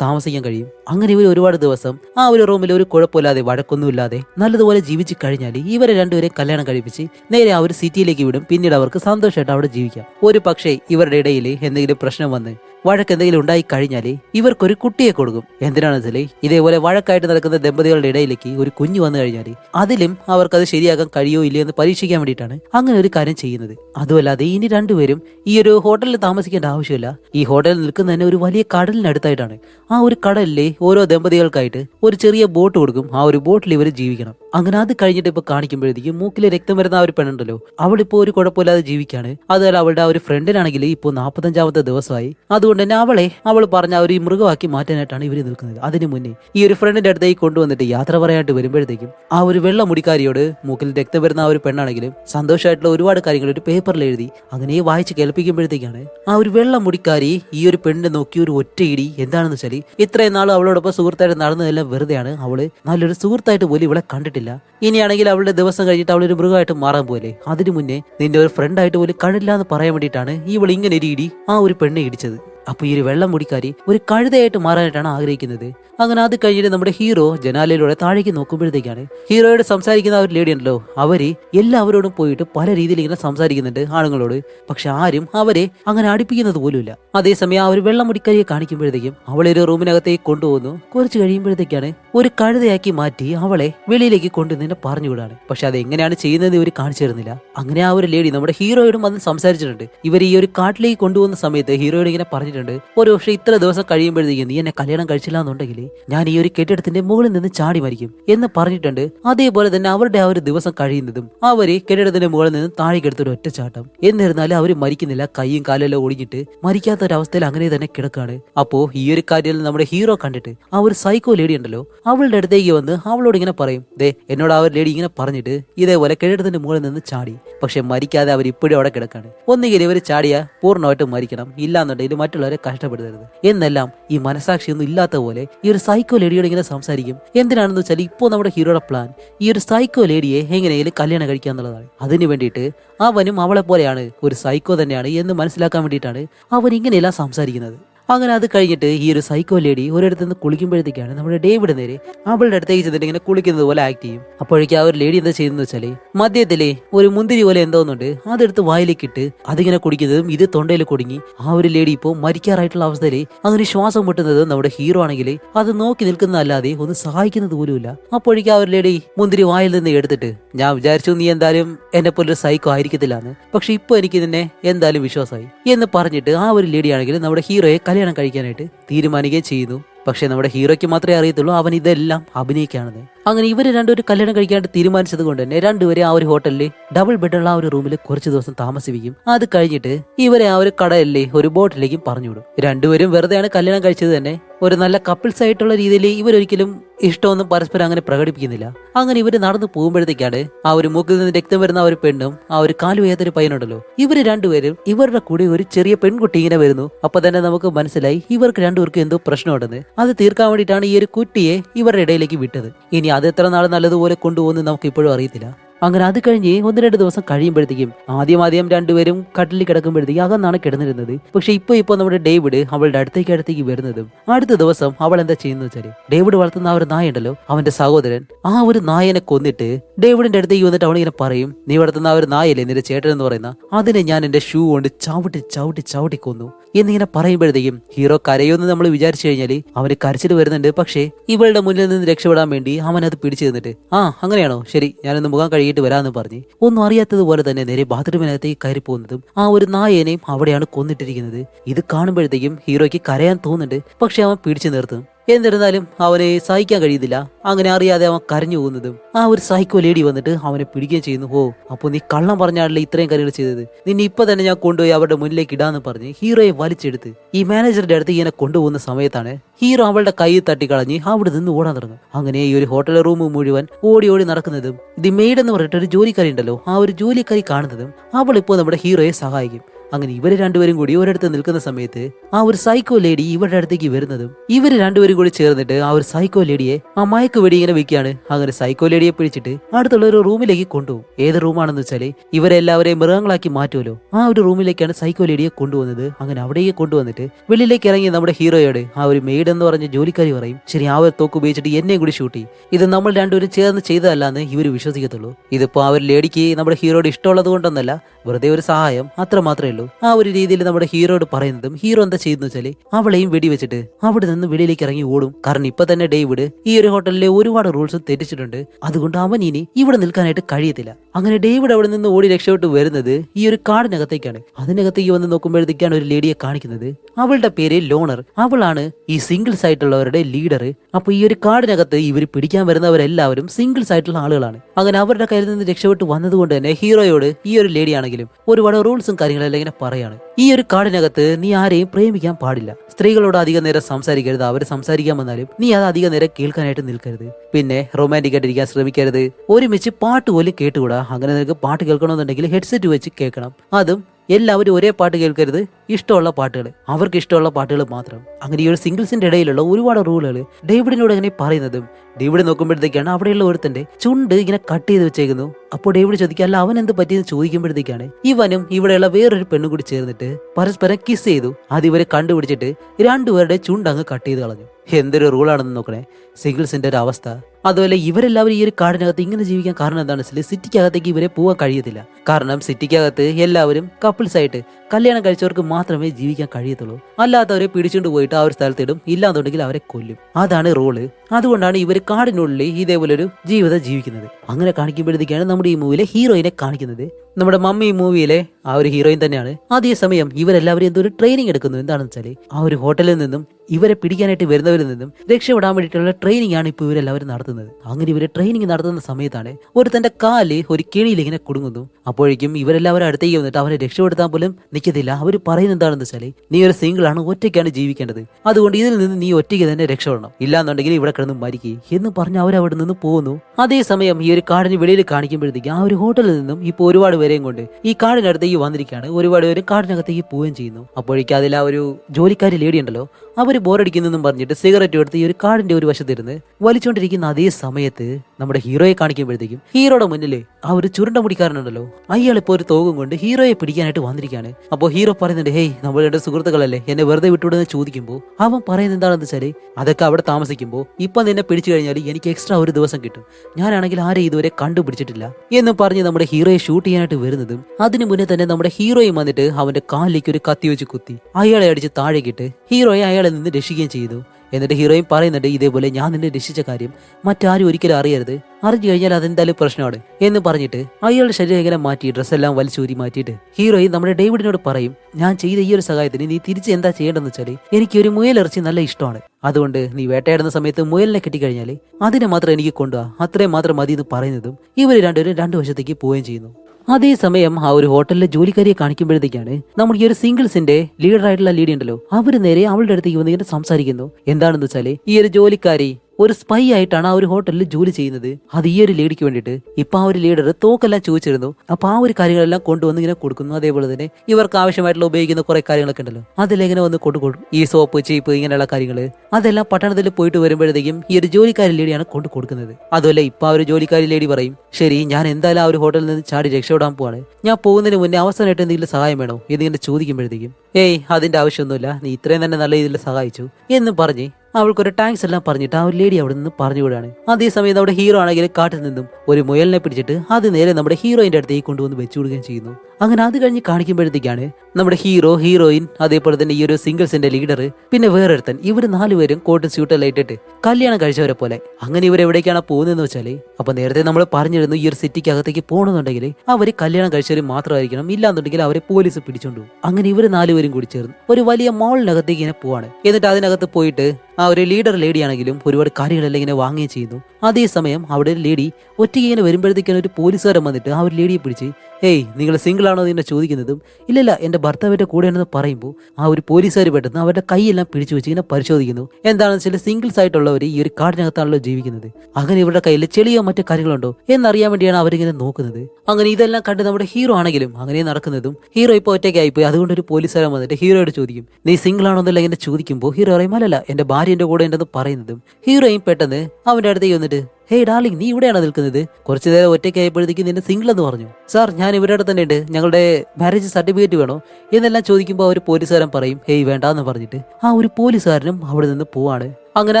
താമസിക്കാൻ കഴിയും. അങ്ങനെ ഇവർ ഒരുപാട് ദിവസം ആ ഒരു റൂമിൽ ഒരു കുഴപ്പമില്ലാതെ വഴക്കൊന്നുമില്ലാതെ നല്ലതുപോലെ ജീവിച്ച് കഴിഞ്ഞാൽ ഇവരെ രണ്ടുപേരെ കല്യാണം കഴിപ്പിച്ച് നേരെ ആ ഒരു സിറ്റിയിലേക്ക് വിടും. പിന്നീട് അവർക്ക് സന്തോഷമായിട്ട് അവിടെ ജീവിക്കാം. ഒരു പക്ഷേ ഇവരുടെ ഇടയിൽ എന്തെങ്കിലും പ്രശ്നം വന്ന് വഴക്ക് എന്തെങ്കിലും ഉണ്ടായി കഴിഞ്ഞാൽ ഇവർക്കൊരു കുട്ടിയെ കൊടുക്കും. എന്തിനാണെന്ന് വെച്ചാൽ ഇതേപോലെ വഴക്കായിട്ട് നടക്കുന്ന ദമ്പതികളുടെ ഇടയിലേക്ക് ഒരു കുഞ്ഞു വന്നു കഴിഞ്ഞാൽ അതിലും അവർക്കത് ശരിയാകാൻ കഴിയോ ഇല്ലയോ എന്ന് പരീക്ഷിക്കാൻ വേണ്ടിയിട്ടാണ് അങ്ങനെ ഒരു കാര്യം ചെയ്യുന്നത്. അതുമല്ലാതെ ഇനി രണ്ടുപേരും ഈ ഒരു ഹോട്ടലിൽ താമസിക്കേണ്ട ആവശ്യമില്ല. ഈ ഹോട്ടലിൽ നിൽക്കുന്ന തന്നെ ഒരു വലിയ കടലിനടുത്തായിട്ടാണ് ആ ഒരു കടലിലെ ഓരോ ദമ്പതികൾക്കായിട്ട് ഒരു ചെറിയ ബോട്ട് കൊടുക്കും. ആ ഒരു ബോട്ടിൽ ഇവർ ജീവിക്കണം. അങ്ങനെ അത് കഴിഞ്ഞിട്ട് ഇപ്പൊ കാണിക്കുമ്പോഴത്തേക്കും മൂക്കിൽ രക്തം വരുന്ന ആ ഒരു പെണ്ണുണ്ടല്ലോ. അവളിപ്പോ ഒരു കുഴപ്പമില്ലാതെ ജീവിക്കാണ്. അതുപോലെ അവളുടെ ആ ഒരു ഫ്രണ്ടിനാണെങ്കിൽ ഇപ്പോൾ നാൽപ്പത്തഞ്ചാമത്തെ ദിവസമായി. അതുകൊണ്ട് തന്നെ അവളെ അവൾ പറഞ്ഞ ആ ഒരു മൃഗമാക്കി മാറ്റാനായിട്ടാണ് ഇവർ നിൽക്കുന്നത്. അതിന് മുന്നേ ഈ ഒരു ഫ്രണ്ടിന്റെ അടുത്തേക്ക് കൊണ്ടുവന്നിട്ട് യാത്ര പറയാനായിട്ട് വരുമ്പോഴത്തേക്കും ആ ഒരു വെള്ള മുടിക്കാരിയോട് മൂക്കിൽ രക്തം വരുന്ന ആ ഒരു പെണ്ണാണെങ്കിലും സന്തോഷമായിട്ടുള്ള ഒരുപാട് കാര്യങ്ങൾ ഒരു പേപ്പറിൽ എഴുതി അങ്ങനെ വായിച്ച് കേൾപ്പിക്കുമ്പോഴത്തേക്കാണ് ആ ഒരു വെള്ള മുടിക്കാരി ഈ ഒരു പെണ്ണിനെ നോക്കി ഒരു ഒറ്റയിടി എന്താണെന്ന് വെച്ചാൽ ഇത്രയും നാളും അവളോടൊപ്പം സുഹൃത്തായിട്ട് നടന്നതെല്ലാം വെറുതെയാണ്. അവൾ നല്ലൊരു സുഹൃത്തായിട്ട് പോലും ഇവളെ കണ്ടിട്ടില്ല. ഇനിയാണെങ്കിൽ അവളുടെ ദിവസം കഴിഞ്ഞിട്ട് അവളൊരു മൃഗമായിട്ട് മാറാൻ പോലെ അതിനു മുന്നേ നിന്റെ ഒരു ഫ്രണ്ടായിട്ട് പോലും കണ്ടില്ല എന്ന് പറയാൻ വേണ്ടിയിട്ടാണ് ഇവൾ ഇങ്ങനെ ഒരു ഇടി ആ ഒരു പെണ്ണെ ഇടിച്ചത്. അപ്പൊ ഈ ഒരു വെള്ളം മുടിക്കാരി ഒരു കഴുതയായിട്ട് മാറാനായിട്ടാണ് ആഗ്രഹിക്കുന്നത്. അങ്ങനെ അത് കഴിഞ്ഞിട്ട് നമ്മുടെ ഹീറോ ജനാലയിലൂടെ താഴേക്ക് നോക്കുമ്പോഴത്തേക്കാണ് ഹീറോയോട് സംസാരിക്കുന്ന ഒരു ലേഡി ഉണ്ടല്ലോ. അവർ എല്ലാവരോടും പോയിട്ട് പല രീതിയിൽ ഇങ്ങനെ സംസാരിക്കുന്നുണ്ട് ആണുങ്ങളോട്. പക്ഷെ ആരും അവരെ അങ്ങനെ അടുപ്പിക്കുന്നത് പോലുമില്ല. അതേസമയം ആ ഒരു വെള്ളം മുടിക്കാരിയെ കാണിക്കുമ്പോഴത്തേക്കും അവളെ ഒരു റൂമിനകത്തേക്ക് കൊണ്ടുപോകുന്നു കുറച്ച് കഴിയുമ്പോഴത്തേക്കാണ് ഒരു കഴുതയാക്കി മാറ്റി അവളെ വെളിയിലേക്ക് കൊണ്ടുവന്ന് പറഞ്ഞു വിടാണ് പക്ഷെ അത് എങ്ങനെയാണ് ചെയ്യുന്നത് ഇവർ കാണിച്ചു തരുന്നില്ല. അങ്ങനെ ആ ഒരു ലേഡി നമ്മുടെ ഹീറോയോടും വന്ന് സംസാരിച്ചിട്ടുണ്ട്. ഇവർ ഈ ഒരു കാട്ടിലേക്ക് കൊണ്ടുപോകുന്ന സമയത്ത് ഹീറോയോട് ഇങ്ങനെ പറഞ്ഞിട്ടുണ്ട്. ഒരു പക്ഷേ ഇത്ര ദിവസം കഴിയുമ്പോഴത്തേക്കും നീ എന്നെ കല്യാണം കഴിച്ചില്ല എന്നുണ്ടെങ്കിൽ ഞാൻ ഈ ഒരു കെട്ടിടത്തിന്റെ മുകളിൽ നിന്ന് ചാടി മരിക്കും എന്ന് പറഞ്ഞിട്ടുണ്ട്. അതേപോലെ തന്നെ അവരുടെ ആ ഒരു ദിവസം കഴിയുന്നതും അവർ കെട്ടിടത്തിന്റെ മുകളിൽ നിന്ന് താഴേക്ക് ഒരു ഒറ്റച്ചാട്ടം. എന്നിരുന്നാലും അവർ മരിക്കുന്നില്ല. കൈയും കാലെല്ലാം ഒടിഞ്ഞിട്ട് മരിക്കാത്ത ഒരു അവസ്ഥയിൽ അങ്ങനെ തന്നെ കിടക്കാണ്. അപ്പോ ഈ ഒരു കാര്യം നമ്മുടെ ഹീറോ കണ്ടിട്ട് ആ ഒരു സൈക്കോ ലേഡി ഉണ്ടല്ലോ അവളുടെ അടുത്തേക്ക് വന്ന് അവളോട് ഇങ്ങനെ പറയും ദേ എന്നോട് ആ ഒരു ലേഡി ഇങ്ങനെ പറഞ്ഞിട്ട് ഇതേപോലെ കെട്ടിടത്തിന്റെ മുകളിൽ നിന്ന് ചാടി. പക്ഷെ മരിക്കാതെ അവർ ഇപ്പോഴും അവിടെ കിടക്കാണ്. ഒന്നുകിൽ ഇവർ ചാടിയ പൂർണമായിട്ടും മരിക്കണം. ഇല്ലാന്നുണ്ടെങ്കിൽ മറ്റുള്ളവരെ കഷ്ടപ്പെടുത്തരുത്. എന്നെല്ലാം ഈ മനസാക്ഷിയൊന്നും ഇല്ലാത്ത പോലെ ഈ ഒരു സൈക്കോ ലേഡിയോട് ഇങ്ങനെ സംസാരിക്കും. എന്തിനാണെന്ന് വെച്ചാൽ ഇപ്പോൾ നമ്മുടെ ഹീറോയുടെ പ്ലാൻ ഈ ഒരു സൈക്കോ ലേഡിയെ എങ്ങനെയെങ്കിലും കല്യാണം കഴിക്കുക എന്നുള്ളതാണ്. അതിന് വേണ്ടിയിട്ട് അവനും അവളെ പോലെയാണ് ഒരു സൈക്കോ തന്നെയാണ് എന്ന് മനസ്സിലാക്കാൻ വേണ്ടിയിട്ടാണ് അവൻ ഇങ്ങനെയെല്ലാം സംസാരിക്കുന്നത്. അങ്ങനെ അത് കഴിഞ്ഞിട്ട് ഈ ഒരു സൈക്കോ ലേഡി ഒരിടത്ത് നിന്ന് കുളിക്കുമ്പോഴത്തേക്കാണ് നമ്മുടെ ഡേവിഡ് നേരെ അവളുടെ അടുത്തേക്ക് ചെന്നിട്ട് ഇങ്ങനെ കുളിക്കുന്നത് പോലെ ആക്ട് ചെയ്യും. അപ്പോഴേക്കും ആ ഒരു ലേഡി എന്താ ചെയ്യുന്നത് വെച്ചാൽ മദ്യത്തിലെ ഒരു മുന്തിരി പോലെ എന്തോന്നുണ്ട് അതെടുത്ത് വായിലേക്ക് ഇട്ട് അതിങ്ങനെ കുടിക്കുന്നതും ഇത് തൊണ്ടയിൽ കുടുങ്ങി ആ ഒരു ലേഡി ഇപ്പോൾ മരിക്കാറായിട്ടുള്ള അവസ്ഥയിൽ അങ്ങനെ ശ്വാസം മുട്ടുന്നത് നമ്മുടെ ഹീറോ ആണെങ്കിൽ അത് നോക്കി നിൽക്കുന്നതല്ലാതെ ഒന്ന് സഹായിക്കുന്നത് പോലുമില്ല. അപ്പോഴേക്കും ആ ഒരു ലേഡി മുന്തിരി വായിൽ നിന്ന് എടുത്തിട്ട് ഞാൻ വിചാരിച്ചു നീ എന്തായാലും എന്നെ പോലൊരു സൈക്കോ ആയിരിക്കത്തില്ല എന്ന് പക്ഷെ ഇപ്പൊ എനിക്ക് നിന്നെ എന്തായാലും വിശ്വാസമായി. എന്ന് പറഞ്ഞിട്ട് ആ ഒരു ലേഡി ആണെങ്കിൽ നമ്മുടെ ഹീറോയെ കല്യാണം കഴിക്കാനായിട്ട് തീരുമാനിക്കുകയും ചെയ്യുന്നു പക്ഷെ നമ്മുടെ ഹീറോയ്ക്ക് മാത്രമേ അറിയത്തുള്ളൂ അവൻ ഇതെല്ലാം അഭിനയിക്കുകയാണെന്ന് അങ്ങനെ ഇവർ രണ്ടുപേരും കല്യാണം കഴിക്കാനായിട്ട് തീരുമാനിച്ചത് കൊണ്ട് തന്നെ രണ്ടുപേരെ ആ ഒരു ഹോട്ടലിൽ ഡബിൾ ബെഡുള്ള ആ ഒരു റൂമിൽ കുറച്ച് ദിവസം താമസിപ്പിക്കും. അത് കഴിഞ്ഞിട്ട് ഇവരെ ആ ഒരു കടലിലെ ഒരു ബോട്ടിലേക്കും പറഞ്ഞു വിടും. രണ്ടുപേരും വെറുതെയാണ് കല്യാണം കഴിച്ചത് തന്നെ. ഒരു നല്ല കപ്പിൾസ് ആയിട്ടുള്ള രീതിയിൽ ഇവരൊരിക്കലും ഇഷ്ടമൊന്നും പരസ്പരം അങ്ങനെ പ്രകടിപ്പിക്കുന്നില്ല. അങ്ങനെ ഇവർ നടന്നു പോകുമ്പോഴത്തേക്കാണ് ആ ഒരു മൂക്കിൽ നിന്ന് രക്തം വരുന്ന ആ ഒരു പെണ്ണും ആ ഒരു കാലു വയ്യാത്തൊരു പയ്യനുണ്ടല്ലോ. ഇവർ രണ്ടുപേരും ഇവരുടെ കൂടെ ഒരു ചെറിയ പെൺകുട്ടി ഇങ്ങനെ വരുന്നു. അപ്പൊ തന്നെ നമുക്ക് മനസ്സിലായി ഇവർക്ക് രണ്ടുപേർക്കും എന്തോ പ്രശ്നമുണ്ടെന്ന്. അത് തീർക്കാൻ വേണ്ടിയിട്ടാണ് ഈ ഒരു കുട്ടിയെ ഇവരുടെ ഇടയിലേക്ക് വിട്ടത്. ഇനി അത് എത്ര നാൾ നല്ലതുപോലെ കൊണ്ടുപോകുന്നു നമുക്ക് ഇപ്പോഴും അറിയത്തില്ല. അങ്ങനെ അത് കഴിഞ്ഞ് ഒന്ന് രണ്ട് ദിവസം കഴിയുമ്പോഴത്തേക്കും ആദ്യം ആദ്യം രണ്ടുപേരും കട്ടിലിൽ കിടക്കുമ്പോഴത്തേക്കും അകന്നാണ് കിടന്നിരുന്നത്. പക്ഷെ ഇപ്പൊ ഇപ്പൊ നമ്മുടെ ഡേവിഡ് അവളുടെ അടുത്തേക്ക് അടുത്തേക്ക് വരുന്നതും അടുത്ത ദിവസം അവൾ എന്താ ചെയ്യുന്നത് വെച്ചാൽ ഡേവിഡ് വളർത്തുന്ന ആ ഒരു നായ ഉണ്ടല്ലോ അവന്റെ സഹോദരൻ. ആ ഒരു നായനെ കൊന്നിട്ട് ഡേവിഡിന്റെ അടുത്തേക്ക് വന്നിട്ട് അവളിങ്ങനെ പറയും നീ വളർത്തുന്ന ആ ഒരു നായല്ലേ നിന്റെ ചേട്ടൻ എന്ന് പറയുന്ന? അതിനെ ഞാൻ എന്റെ ഷൂ കൊണ്ട് ചവിട്ടി ചവിട്ടി ചവിട്ടി കൊന്നു. എന്നിങ്ങനെ പറയുമ്പോഴത്തേക്കും ഹീറോ കരയോന്ന് നമ്മൾ വിചാരിച്ചു കഴിഞ്ഞാൽ അവന് കരച്ചിൽ വരുന്നുണ്ട്. പക്ഷേ ഇവളുടെ മുന്നിൽ നിന്ന് രക്ഷപ്പെടാൻ വേണ്ടി അവൻ അത് പിടിച്ചു തന്നിട്ട് ആ അങ്ങനെയാണോ? ശരി ഞാനൊന്ന് മുഖം കഴുകിയിട്ട് വരാമെന്ന് പറഞ്ഞ് ഒന്നും അറിയാത്തതുപോലെ തന്നെ നേരെ ബാത്റൂമിനകത്തേക്ക് കയറി പോകുന്നതും ആ ഒരു നായേനെയും അവിടെയാണ് കൊന്നിട്ടിരിക്കുന്നത്. ഇത് കാണുമ്പോഴത്തേക്കും ഹീറോയ്ക്ക് കരയാൻ തോന്നുന്നുണ്ട്. പക്ഷെ അവൻ പിടിച്ചു നിർത്തും. എന്നിരുന്നാലും അവനെ സഹിക്കാൻ കഴിയുന്നില്ല. അങ്ങനെ അറിയാതെ അവൻ കരഞ്ഞു പോകുന്നതും. ആ ഒരു സൈക്കോ ലേഡി വന്നിട്ട് അവനെ പിടിക്കുകയും ചെയ്യുന്നു. ഓ അപ്പോൾ നീ കള്ളം പറഞ്ഞാണല്ലോ ഇത്രയും കാര്യങ്ങൾ ചെയ്തത്? നിന്നെ ഇപ്പൊ തന്നെ ഞാൻ കൊണ്ടുപോയി അവരുടെ മുന്നിലേക്ക് ഇടാന്ന് പറഞ്ഞ് ഹീറോയെ വലിച്ചെടുത്ത് ഈ മാനേജറുടെ അടുത്ത് ഇങ്ങനെ കൊണ്ടുപോകുന്ന സമയത്താണ് ഹീറോ അവളുടെ കൈ തട്ടി തട്ടിക്കളഞ്ഞ് അവിടെ നിന്ന് ഓടാൻ തുടങ്ങും അങ്ങനെ ഈ ഒരു ഹോട്ടൽ റൂം മുഴുവൻ ഓടി ഓടി നടക്കുന്നതും ദി മെയ്ഡ് എന്ന് പറഞ്ഞിട്ട് ഒരു ജോലിക്കാരി ഉണ്ടല്ലോ ആ ഒരു ജോലിക്കാരി കാണുന്നതും അവൾ ഇപ്പോൾ നമ്മുടെ ഹീറോയെ സഹായിക്കും. അങ്ങനെ ഇവർ രണ്ടുപേരും കൂടി ഒരിടത്ത് നിൽക്കുന്ന സമയത്ത് ആ ഒരു സൈക്കോ ലേഡി ഇവരുടെ അടുത്തേക്ക് വരുന്നതും ഇവർ രണ്ടുപേരും കൂടി ചേർന്നിട്ട് ആ ഒരു സൈക്കോ ലേഡിയെ ആ മയക്ക് വെടി ഇങ്ങനെ വെക്കുകയാണ്. അങ്ങനെ സൈക്കോ ലേഡിയെ പിടിച്ചിട്ട് അടുത്തുള്ള ഒരു റൂമിലേക്ക് കൊണ്ടുപോകും. ഏത് റൂമാണെന്ന് വെച്ചാൽ ഇവരെല്ലാവരെയും മൃഗങ്ങളാക്കി മാറ്റുമല്ലോ. ആ ഒരു റൂമിലേക്കാണ് സൈക്കോ ലേഡിയെ കൊണ്ടുവന്നത്. അങ്ങനെ അവിടേക്ക് കൊണ്ടുവന്നിട്ട് വെളിയിലേക്ക് ഇറങ്ങി നമ്മുടെ ഹീറോയോട് ആ ഒരു മെയ്ഡ് എന്ന് പറഞ്ഞ ജോലിക്കാരി പറയും ശരി ആ ഒരു തോക്ക് ഉപയോഗിച്ചിട്ട് എന്നെ കൂടി ഷൂട്ട് ഇത് നമ്മൾ രണ്ടുപേരും ചേർന്ന് ചെയ്തതല്ലാന്ന് ഇവർ വിശ്വസിക്കത്തുള്ളൂ. ഇതിപ്പോ ആ ഒരു ലേഡിക്ക് നമ്മുടെ ഹീറോയുടെ ഇഷ്ടമുള്ളത് കൊണ്ടൊന്നല്ല വെറുതെ ഒരു സഹായം അത്ര മാത്രമേ ഉള്ളൂ ആ ഒരു രീതിയിൽ നമ്മുടെ ഹീറോയോട് പറയുന്നതും ഹീറോ എന്താ ചെയ്യുന്ന വെച്ചാൽ അവളെയും വെടിവെച്ചിട്ട് അവിടെ നിന്ന് വെളിയിലേക്ക് ഇറങ്ങി ഓടും. കാരണം ഇപ്പൊ തന്നെ ഡേവിഡ് ഈ ഒരു ഹോട്ടലിലെ ഒരുപാട് റൂൾസ് തെറ്റിച്ചിട്ടുണ്ട്. അതുകൊണ്ട് അവൻ ഇനി ഇവിടെ നിൽക്കാനായിട്ട് കഴിയത്തില്ല. അങ്ങനെ ഡേവിഡ് അവിടെ നിന്ന് ഓടി രക്ഷപ്പെട്ട് വരുന്നത് ഈ ഒരു കാടിനകത്തേക്കാണ്. അതിനകത്തേക്ക് വന്ന് നോക്കുമ്പോഴത്തേക്കാണ് ഒരു ലേഡിയെ കാണിക്കുന്നത്. അവളുടെ പേര് ലോണർ. അവളാണ് ഈ സിംഗിൾസ് ആയിട്ടുള്ളവരുടെ ലീഡർ അപ്പൊ ഈ ഒരു കാടിനകത്ത് ഇവർ പിടിക്കാൻ വരുന്നവരെല്ലാവരും സിംഗിൾസ് ആയിട്ടുള്ള ആളുകളാണ്. അങ്ങനെ അവരുടെ കയ്യിൽ നിന്ന് രക്ഷപ്പെട്ട് വന്നതുകൊണ്ട് തന്നെ ഹീറോയോട് ഈ ഒരു ലേഡി ആണെങ്കിലും ഒരുപാട് റൂൾസും കാര്യങ്ങളെല്ലാം ഇങ്ങനെ പറയാണ്. ഈ ഒരു കാടിനകത്ത് നീ ആരെയും പ്രേമിക്കാൻ പാടില്ല. സ്ത്രീകളോട് അധികം നേരം സംസാരിക്കരുത് അവർ സംസാരിക്കാൻ വന്നാലും നീ അത് അധികം നേരം കേൾക്കാനായിട്ട് നിൽക്കരുത്. പിന്നെ റൊമാന്റിക് ആയിട്ടിരിക്കാൻ ശ്രമിക്കരുത്. ഒരുമിച്ച് പാട്ട് പോലും കേട്ടുകൂടാ? അങ്ങനെ നിനക്ക് പാട്ട് കേൾക്കണമെന്നുണ്ടെങ്കിൽ ഹെഡ്സെറ്റ് വെച്ച് കേൾക്കണം. അതും എല്ലാവരും ഒരേ പാട്ട് കേൾക്കരുത്. ഇഷ്ടമുള്ള പാട്ടുകൾ അവർക്ക് ഇഷ്ടമുള്ള പാട്ടുകൾ മാത്രം. അങ്ങനെ ഈ ഒരു സിംഗിൾസിന്റെ ഇടയിലുള്ള ഒരുപാട് റൂളുകൾ ഡേവിഡിനോട് അങ്ങനെ പറയുന്നതും ഡേവിഡ് നോക്കുമ്പോഴത്തേക്കാണ് അവിടെയുള്ള ഒരുത്തന്റെ ചുണ്ട് ഇങ്ങനെ കട്ട് ചെയ്ത് വെച്ചേക്കുന്നു. അപ്പോൾ ഡേവിഡ് ചോദിക്കുക അല്ല അവൻ എന്ത് പറ്റിയെന്ന് ചോദിക്കുമ്പോഴത്തേക്കാണ്? ഇവനും ഇവിടെയുള്ള വേറൊരു പെണ്ണും കൂടി ചേർന്നിട്ട് പരസ്പരം കിസ് ചെയ്തു. അത് ഇവരെ കണ്ടുപിടിച്ചിട്ട് രണ്ടുപേരുടെ ചുണ്ട് അങ്ങ് കട്ട് ചെയ്ത് കളഞ്ഞു. എന്തൊരു റൂളാണെന്ന് നോക്കണേ. സിംഗിൾസിന്റെ ഒരു അവസ്ഥ. അതുപോലെ ഇവരെല്ലാവരും ഈ ഒരു കാടിനകത്ത് ഇങ്ങനെ ജീവിക്കാൻ കാരണം എന്താണെന്ന് വെച്ചാൽ സിറ്റിക്കകത്തേക്ക് ഇവരെ പോകാൻ കഴിയത്തില്ല. കാരണം സിറ്റിക്കകത്ത് എല്ലാവരും കപ്പിൾസ് ആയിട്ട് കല്യാണം കഴിച്ചവർക്ക് മാത്രമേ ജീവിക്കാൻ കഴിയത്തുള്ളൂ. അല്ലാത്തവരെ പിടിച്ചുകൊണ്ട് പോയിട്ട് ആ ഒരു സ്ഥലത്തിടും. ഇല്ലാന്നുണ്ടെങ്കിൽ അവരെ കൊല്ലും. അതാണ് റോൾ അതുകൊണ്ടാണ് ഇവർ കാടിനുള്ളിൽ ഇതേപോലെ ഒരു ജീവിതം ജീവിക്കുന്നത്. അങ്ങനെ കാണിക്കുമ്പോഴത്തേക്കാണ് നമ്മുടെ ഈ മൂവിയിലെ ഹീറോയിനെ കാണിക്കുന്നത്. നമ്മുടെ മമ്മി മൂവിയിലെ ആ ഒരു ഹീറോയിൻ തന്നെയാണ്. അതേസമയം ഇവരെല്ലാവരും എന്തോ ഒരു ട്രെയിനിങ് എടുക്കുന്നു. എന്താണെന്ന് വെച്ചാൽ ആ ഒരു ഹോട്ടലിൽ നിന്നും ഇവരെ പിടിക്കാനായിട്ട് വരുന്നവരിൽ നിന്നും രക്ഷപ്പെടാൻ വേണ്ടിയിട്ടുള്ള ട്രെയിനിങ് ആണ് ഇപ്പോൾ ഇവരെല്ലാവരും നടത്തുന്നത്. അങ്ങനെ ഇവരെ ട്രെയിനിങ് നടത്തുന്ന സമയത്താണ് ഒരു തന്റെ കാൽ ഒരു കിഴിയിൽ ഇങ്ങനെ കുടുങ്ങുന്നു. അപ്പോഴേക്കും ഇവരെല്ലാവരും അടുത്തേക്ക് വന്നിട്ട് അവരെ രക്ഷപ്പെടുത്താൻ പോലും നിൽക്കത്തില്ല അവർ പറയുന്നത് എന്താണെന്ന് വെച്ചാൽ നീ ഒരു സിംഗിൾ ആണ് ഒറ്റയ്ക്കാണ് ജീവിക്കേണ്ടത്. അതുകൊണ്ട് ഇതിൽ നിന്ന് നീ ഒറ്റയ്ക്ക് തന്നെ രക്ഷപ്പെടണം. ഇല്ലാന്നുണ്ടെങ്കിൽ ഇവിടെ കിടന്ന് മരിക്കുക എന്ന് പറഞ്ഞ് അവർ അവിടെ നിന്ന് പോകുന്നു. അതേസമയം ഈ ഒരു കാടിന് വെളിയിൽ കാണിക്കുമ്പോഴത്തേക്ക് ആ ഒരു ഹോട്ടലിൽ നിന്നും ഇപ്പോൾ ഒരുപാട് പേരെയും കൊണ്ട് ഈ കാടിനടുത്തേക്ക് വന്നിരിക്കുകയാണ്. ഒരുപാട് പേര് കാടിനകത്തേക്ക് പോവുകയും ചെയ്യുന്നു. അപ്പോഴേക്കും അതിൽ ആ ഒരു ജോലിക്കാരി ലേഡി ഉണ്ടല്ലോ അവർ ബോറടിക്കുന്നെന്നും പറഞ്ഞിട്ട് സിഗരറ്റ് എടുത്ത് ഈ ഒരു കാടിന്റെ ഒരു വശത്തിരുന്ന് വലിച്ചുകൊണ്ടിരിക്കുന്ന അതേ സമയത്ത് നമ്മുടെ ഹീറോയെ കാണിക്കുമ്പോഴത്തേക്കും ഹീറോയുടെ മുന്നിൽ ആ ഒരു ചുരുണ്ട മുടിക്കാരനുണ്ടല്ലോ. അയാൾ ഇപ്പോൾ ഒരു തോകും കൊണ്ട് ഹീറോയെ പിടിക്കാനായിട്ട് വന്നിരിക്കുകയാണ് അപ്പോൾ ഹീറോ പറയുന്നുണ്ട് ഹേയ് നമ്മൾ രണ്ട് സുഹൃത്തുക്കളല്ലേ എന്നെ വെറുതെ വിട്ടുവിടുന്ന ചോദിക്കുമ്പോൾ അവൻ പറയുന്നത് എന്താണെന്ന് വെച്ചാൽ അതൊക്കെ അവിടെ താമസിക്കുമ്പോൾ ഇപ്പൊ നിന്നെ പിടിച്ചു കഴിഞ്ഞാൽ എനിക്ക് എക്സ്ട്രാ ഒരു ദിവസം കിട്ടും. ഞാനാണെങ്കിൽ ആരെ ഇതുവരെ കണ്ടുപിടിച്ചിട്ടില്ല. എന്ന് പറഞ്ഞ് നമ്മുടെ ഹീറോയെ ഷൂട്ട് ചെയ്യാനായിട്ട് വരുന്നതും അതിനു മുന്നേ തന്നെ നമ്മുടെ ഹീറോയും വന്നിട്ട് അവന്റെ കാലിലേക്ക് ഒരു കത്തി വെച്ച് കുത്തി അയാളെ അടിച്ച് താഴേക്കിട്ട് ഹീറോയെ അയാളെ നിന്ന് രക്ഷിക്കുകയും ചെയ്തു. എന്നിട്ട് ഹീറോയിൻ പറയുന്നുണ്ട് ഇതേപോലെ ഞാൻ നിന്നെ രക്ഷിച്ച കാര്യം മറ്റാരും ഒരിക്കലും അറിയരുത്. അറിഞ്ഞു കഴിഞ്ഞാൽ അതെന്തായാലും പ്രശ്നമാണ്. എന്ന് പറഞ്ഞിട്ട് അയാളുടെ ശരീരം ഇങ്ങനെ മാറ്റി ഡ്രസ് ഡ്രസ്സെല്ലാം വലിച്ചൂരി മാറ്റിയിട്ട് ഹീറോയും നമ്മുടെ ഡേവിഡിനോട് പറയും ഞാൻ ചെയ്ത ഈ ഒരു സഹായത്തിന് നീ തിരിച്ച് എന്താ ചെയ്യേണ്ടതെന്ന് വെച്ചാൽ എനിക്ക് ഒരു മുയലിറച്ചി നല്ല ഇഷ്ടമാണ്. അതുകൊണ്ട് നീ വേട്ടയാടുന്ന സമയത്ത് മുയലിനെ കിട്ടിക്കഴിഞ്ഞാൽ അതിനെ മാത്രം എനിക്ക് കൊണ്ടുപോവാ അത്രയും മാത്രം മതി എന്ന് പറയുന്നതും ഇവർ രണ്ടുപേരും രണ്ടു വശത്തേക്ക് പോവുകയും ചെയ്യുന്നു. അതേസമയം ആ ഒരു ഹോട്ടലിലെ ജോലിക്കാരിയെ കാണിക്കുമ്പോഴത്തേക്കാണ് നമ്മൾ ഈ ഒരു സിംഗിൾസിന്റെ ലീഡർ ആയിട്ടുള്ള ലീഡി ഉണ്ടല്ലോ. അവർ നേരെ അവളുടെ അടുത്തേക്ക് വന്ന് ഇങ്ങനെ സംസാരിക്കുന്നു. എന്താണെന്ന് വെച്ചാൽ ഈ ഒരു ജോലിക്കാരി ഒരു സ്പൈ ആയിട്ടാണ് ആ ഒരു ഹോട്ടലിൽ ജോലി ചെയ്യുന്നത്. അത് ഈ ഒരു ലേഡിക്ക് വേണ്ടിയിട്ട്. ഇപ്പൊ ആ ഒരു ലീഡർ തോക്കെല്ലാം ചോദിച്ചിരുന്നു. അപ്പൊ ആ ഒരു കാര്യങ്ങളെല്ലാം കൊണ്ടുവന്ന് ഇങ്ങനെ കൊടുക്കുന്നു. അതേപോലെ തന്നെ ഇവർക്ക് ആവശ്യമായിട്ടുള്ള ഉപയോഗിക്കുന്ന കുറെ കാര്യങ്ങളൊക്കെ ഉണ്ടല്ലോ. അതിലെങ്ങനെ വന്ന് കൊണ്ടു കൊടുക്കും ഈ സോപ്പ് ചീപ്പ് ഇങ്ങനെയുള്ള കാര്യങ്ങൾ അതെല്ലാം പട്ടണത്തിൽ പോയിട്ട് വരുമ്പോഴത്തേക്കും ഈ ഒരു ജോലിക്കാരി ലേഡിയാണ് കൊണ്ടു കൊടുക്കുന്നത്. അതുപോലെ ഇപ്പൊ ആ ഒരു ജോലിക്കാരി ലേഡി പറയും ശരി ഞാൻ എന്തായാലും ആ ഒരു ഹോട്ടലിൽ നിന്ന് ചാടി രക്ഷപ്പെടാൻ പോവാണ്. ഞാൻ പോകുന്നതിന് മുന്നേ അവസാനമായിട്ട് എന്തെങ്കിലും സഹായം വേണോ? എന്നിങ്ങനെ ചോദിക്കുമ്പോഴത്തേക്കും ഏയ് അതിന്റെ ആവശ്യമൊന്നുമില്ല. നീ ഇത്രയും തന്നെ നല്ല രീതിയിൽ സഹായിച്ചു. എന്നും പറഞ്ഞ് അവൾക്കൊരു ടാങ്ക്സ് എല്ലാം പറഞ്ഞിട്ട് ആ ഒരു ലേഡി അവിടെ നിന്ന് പറഞ്ഞു വിടാണ് അതേസമയം നമ്മുടെ ഹീറോ ആണെങ്കിൽ കാട്ടിൽ നിന്നും ഒരു മുയലിനെ പിടിച്ചിട്ട് അത് നേരെ നമ്മുടെ ഹീറോയിന്റെ അടുത്തേക്ക് കൊണ്ടുവന്ന് വെച്ചു വിടുകയും ചെയ്യുന്നു. അങ്ങനെ അത് കഴിഞ്ഞ് കാണിക്കുമ്പോഴത്തേക്കാണ് നമ്മുടെ ഹീറോ ഹീറോയിൻ അതേപോലെ തന്നെ ഈ ഒരു സിംഗിൾസിന്റെ ലീഡർ പിന്നെ വേറൊരുത്തൻ. ഇവർ നാലുപേരും കോട്ടും സ്യൂട്ടെല്ലാം ഇട്ടിട്ട് കല്യാണം കഴിച്ചവരെ പോലെ. അങ്ങനെ ഇവർ എവിടേക്കാണ് പോകുന്നതെന്ന് വെച്ചാൽ അപ്പൊ നേരത്തെ നമ്മൾ പറഞ്ഞിരുന്നു ഈ ഒരു സിറ്റിക്ക് അകത്തേക്ക് പോകണമെന്നുണ്ടെങ്കിൽ അവർ കല്യാണം കഴിച്ചവർ മാത്രമായിരിക്കണം. ഇല്ലാന്നുണ്ടെങ്കിൽ അവരെ പോലീസ് പിടിച്ചോണ്ടു അങ്ങനെ ഇവർ നാലുപേരും കൂടി ചേർന്ന് ഒരു വലിയ മോളിനകത്തേക്ക് ഇങ്ങനെ പോവാണ്. എന്നിട്ട് അതിനകത്ത് പോയിട്ട് ആ ഒരു ലീഡർ ലേഡി ആണെങ്കിലും ഒരുപാട് കാര്യങ്ങളെല്ലാം ഇങ്ങനെ വാങ്ങുകയും ചെയ്യുന്നു. അതേസമയം അവിടെ ഒരു ലേഡി ഒറ്റയ്ക്ക് ഇങ്ങനെ വരുമ്പോഴത്തേക്കാണ് ഒരു പോലീസുകാരൻ വന്നിട്ട് ആ ഒരു ലേഡിയെ പിടിച്ച് ഏയ് നിങ്ങൾ സിംഗിൾ ആണോ എന്ന് ചോദിക്കുന്നതും? ഇല്ലല്ല എന്റെ ഭർത്താവിന്റെ കൂടെയാണെന്ന് പറയുമ്പോൾ ആ ഒരു പോലീസുകാർ പെട്ടെന്ന് അവരുടെ കൈയെല്ലാം പിടിച്ചു വെച്ച് ഇങ്ങനെ പരിശോധിക്കുന്നു. എന്താണെന്ന് വെച്ചാൽ സിംഗിൾസ് ആയിട്ടുള്ളവർ ഈ ഒരു കാടിനകത്താണല്ലോ ജീവിക്കുന്നത്. അങ്ങനെ ഇവരുടെ കയ്യിൽ ചെളിയോ മറ്റു കാര്യങ്ങളുണ്ടോ എന്നറിയാൻ വേണ്ടിയാണ് അവരിങ്ങനെ നോക്കുന്നത്. അങ്ങനെ ഇതെല്ലാം കണ്ട് നമ്മുടെ ഹീറോ ആണെങ്കിലും അങ്ങനെ നടക്കുന്നതും ഹീറോ ഇപ്പോൾ ഒറ്റയ്ക്കായിപ്പോയി. അതുകൊണ്ട് ഒരു പോലീസുകാരൻ വന്നിട്ട് ഹീറോയോട് ചോദിക്കും നീ സിംഗിൾ ആണോ എന്നല്ല ഇങ്ങനെ ചോദിക്കുമ്പോൾ? ഹീറോ പറയും അല്ലല്ല എന്റെ ഭാര്യന്റെ കൂടെ ഉണ്ടെന്ന് പറയുന്നതും. ഹീറോയും പെട്ടെന്ന് അവന്റെ അടുത്തേക്ക് വന്നിട്ട് ഹേയ് ഡാർലിംഗ് നീ ഇവിടെയാണ് നിൽക്കുന്നത്? കുറച്ചു നേരം ഒറ്റയ്ക്കായപ്പോഴത്തേക്ക് നിന്നെ സിംഗിൾ എന്ന് പറഞ്ഞു. സാർ ഞാൻ ഇവരുടെ തന്നെ ഉണ്ട്. ഞങ്ങളുടെ മാരേജ് സർട്ടിഫിക്കറ്റ് വേണോ? എന്നെല്ലാം ചോദിക്കുമ്പോൾ ഒരു പോലീസുകാരൻ പറയും ഹേയ് വേണ്ട എന്ന് പറഞ്ഞിട്ട്. ആ ഒരു പോലീസുകാരനും അവിടെ നിന്ന് പോവാണ്. അങ്ങനെ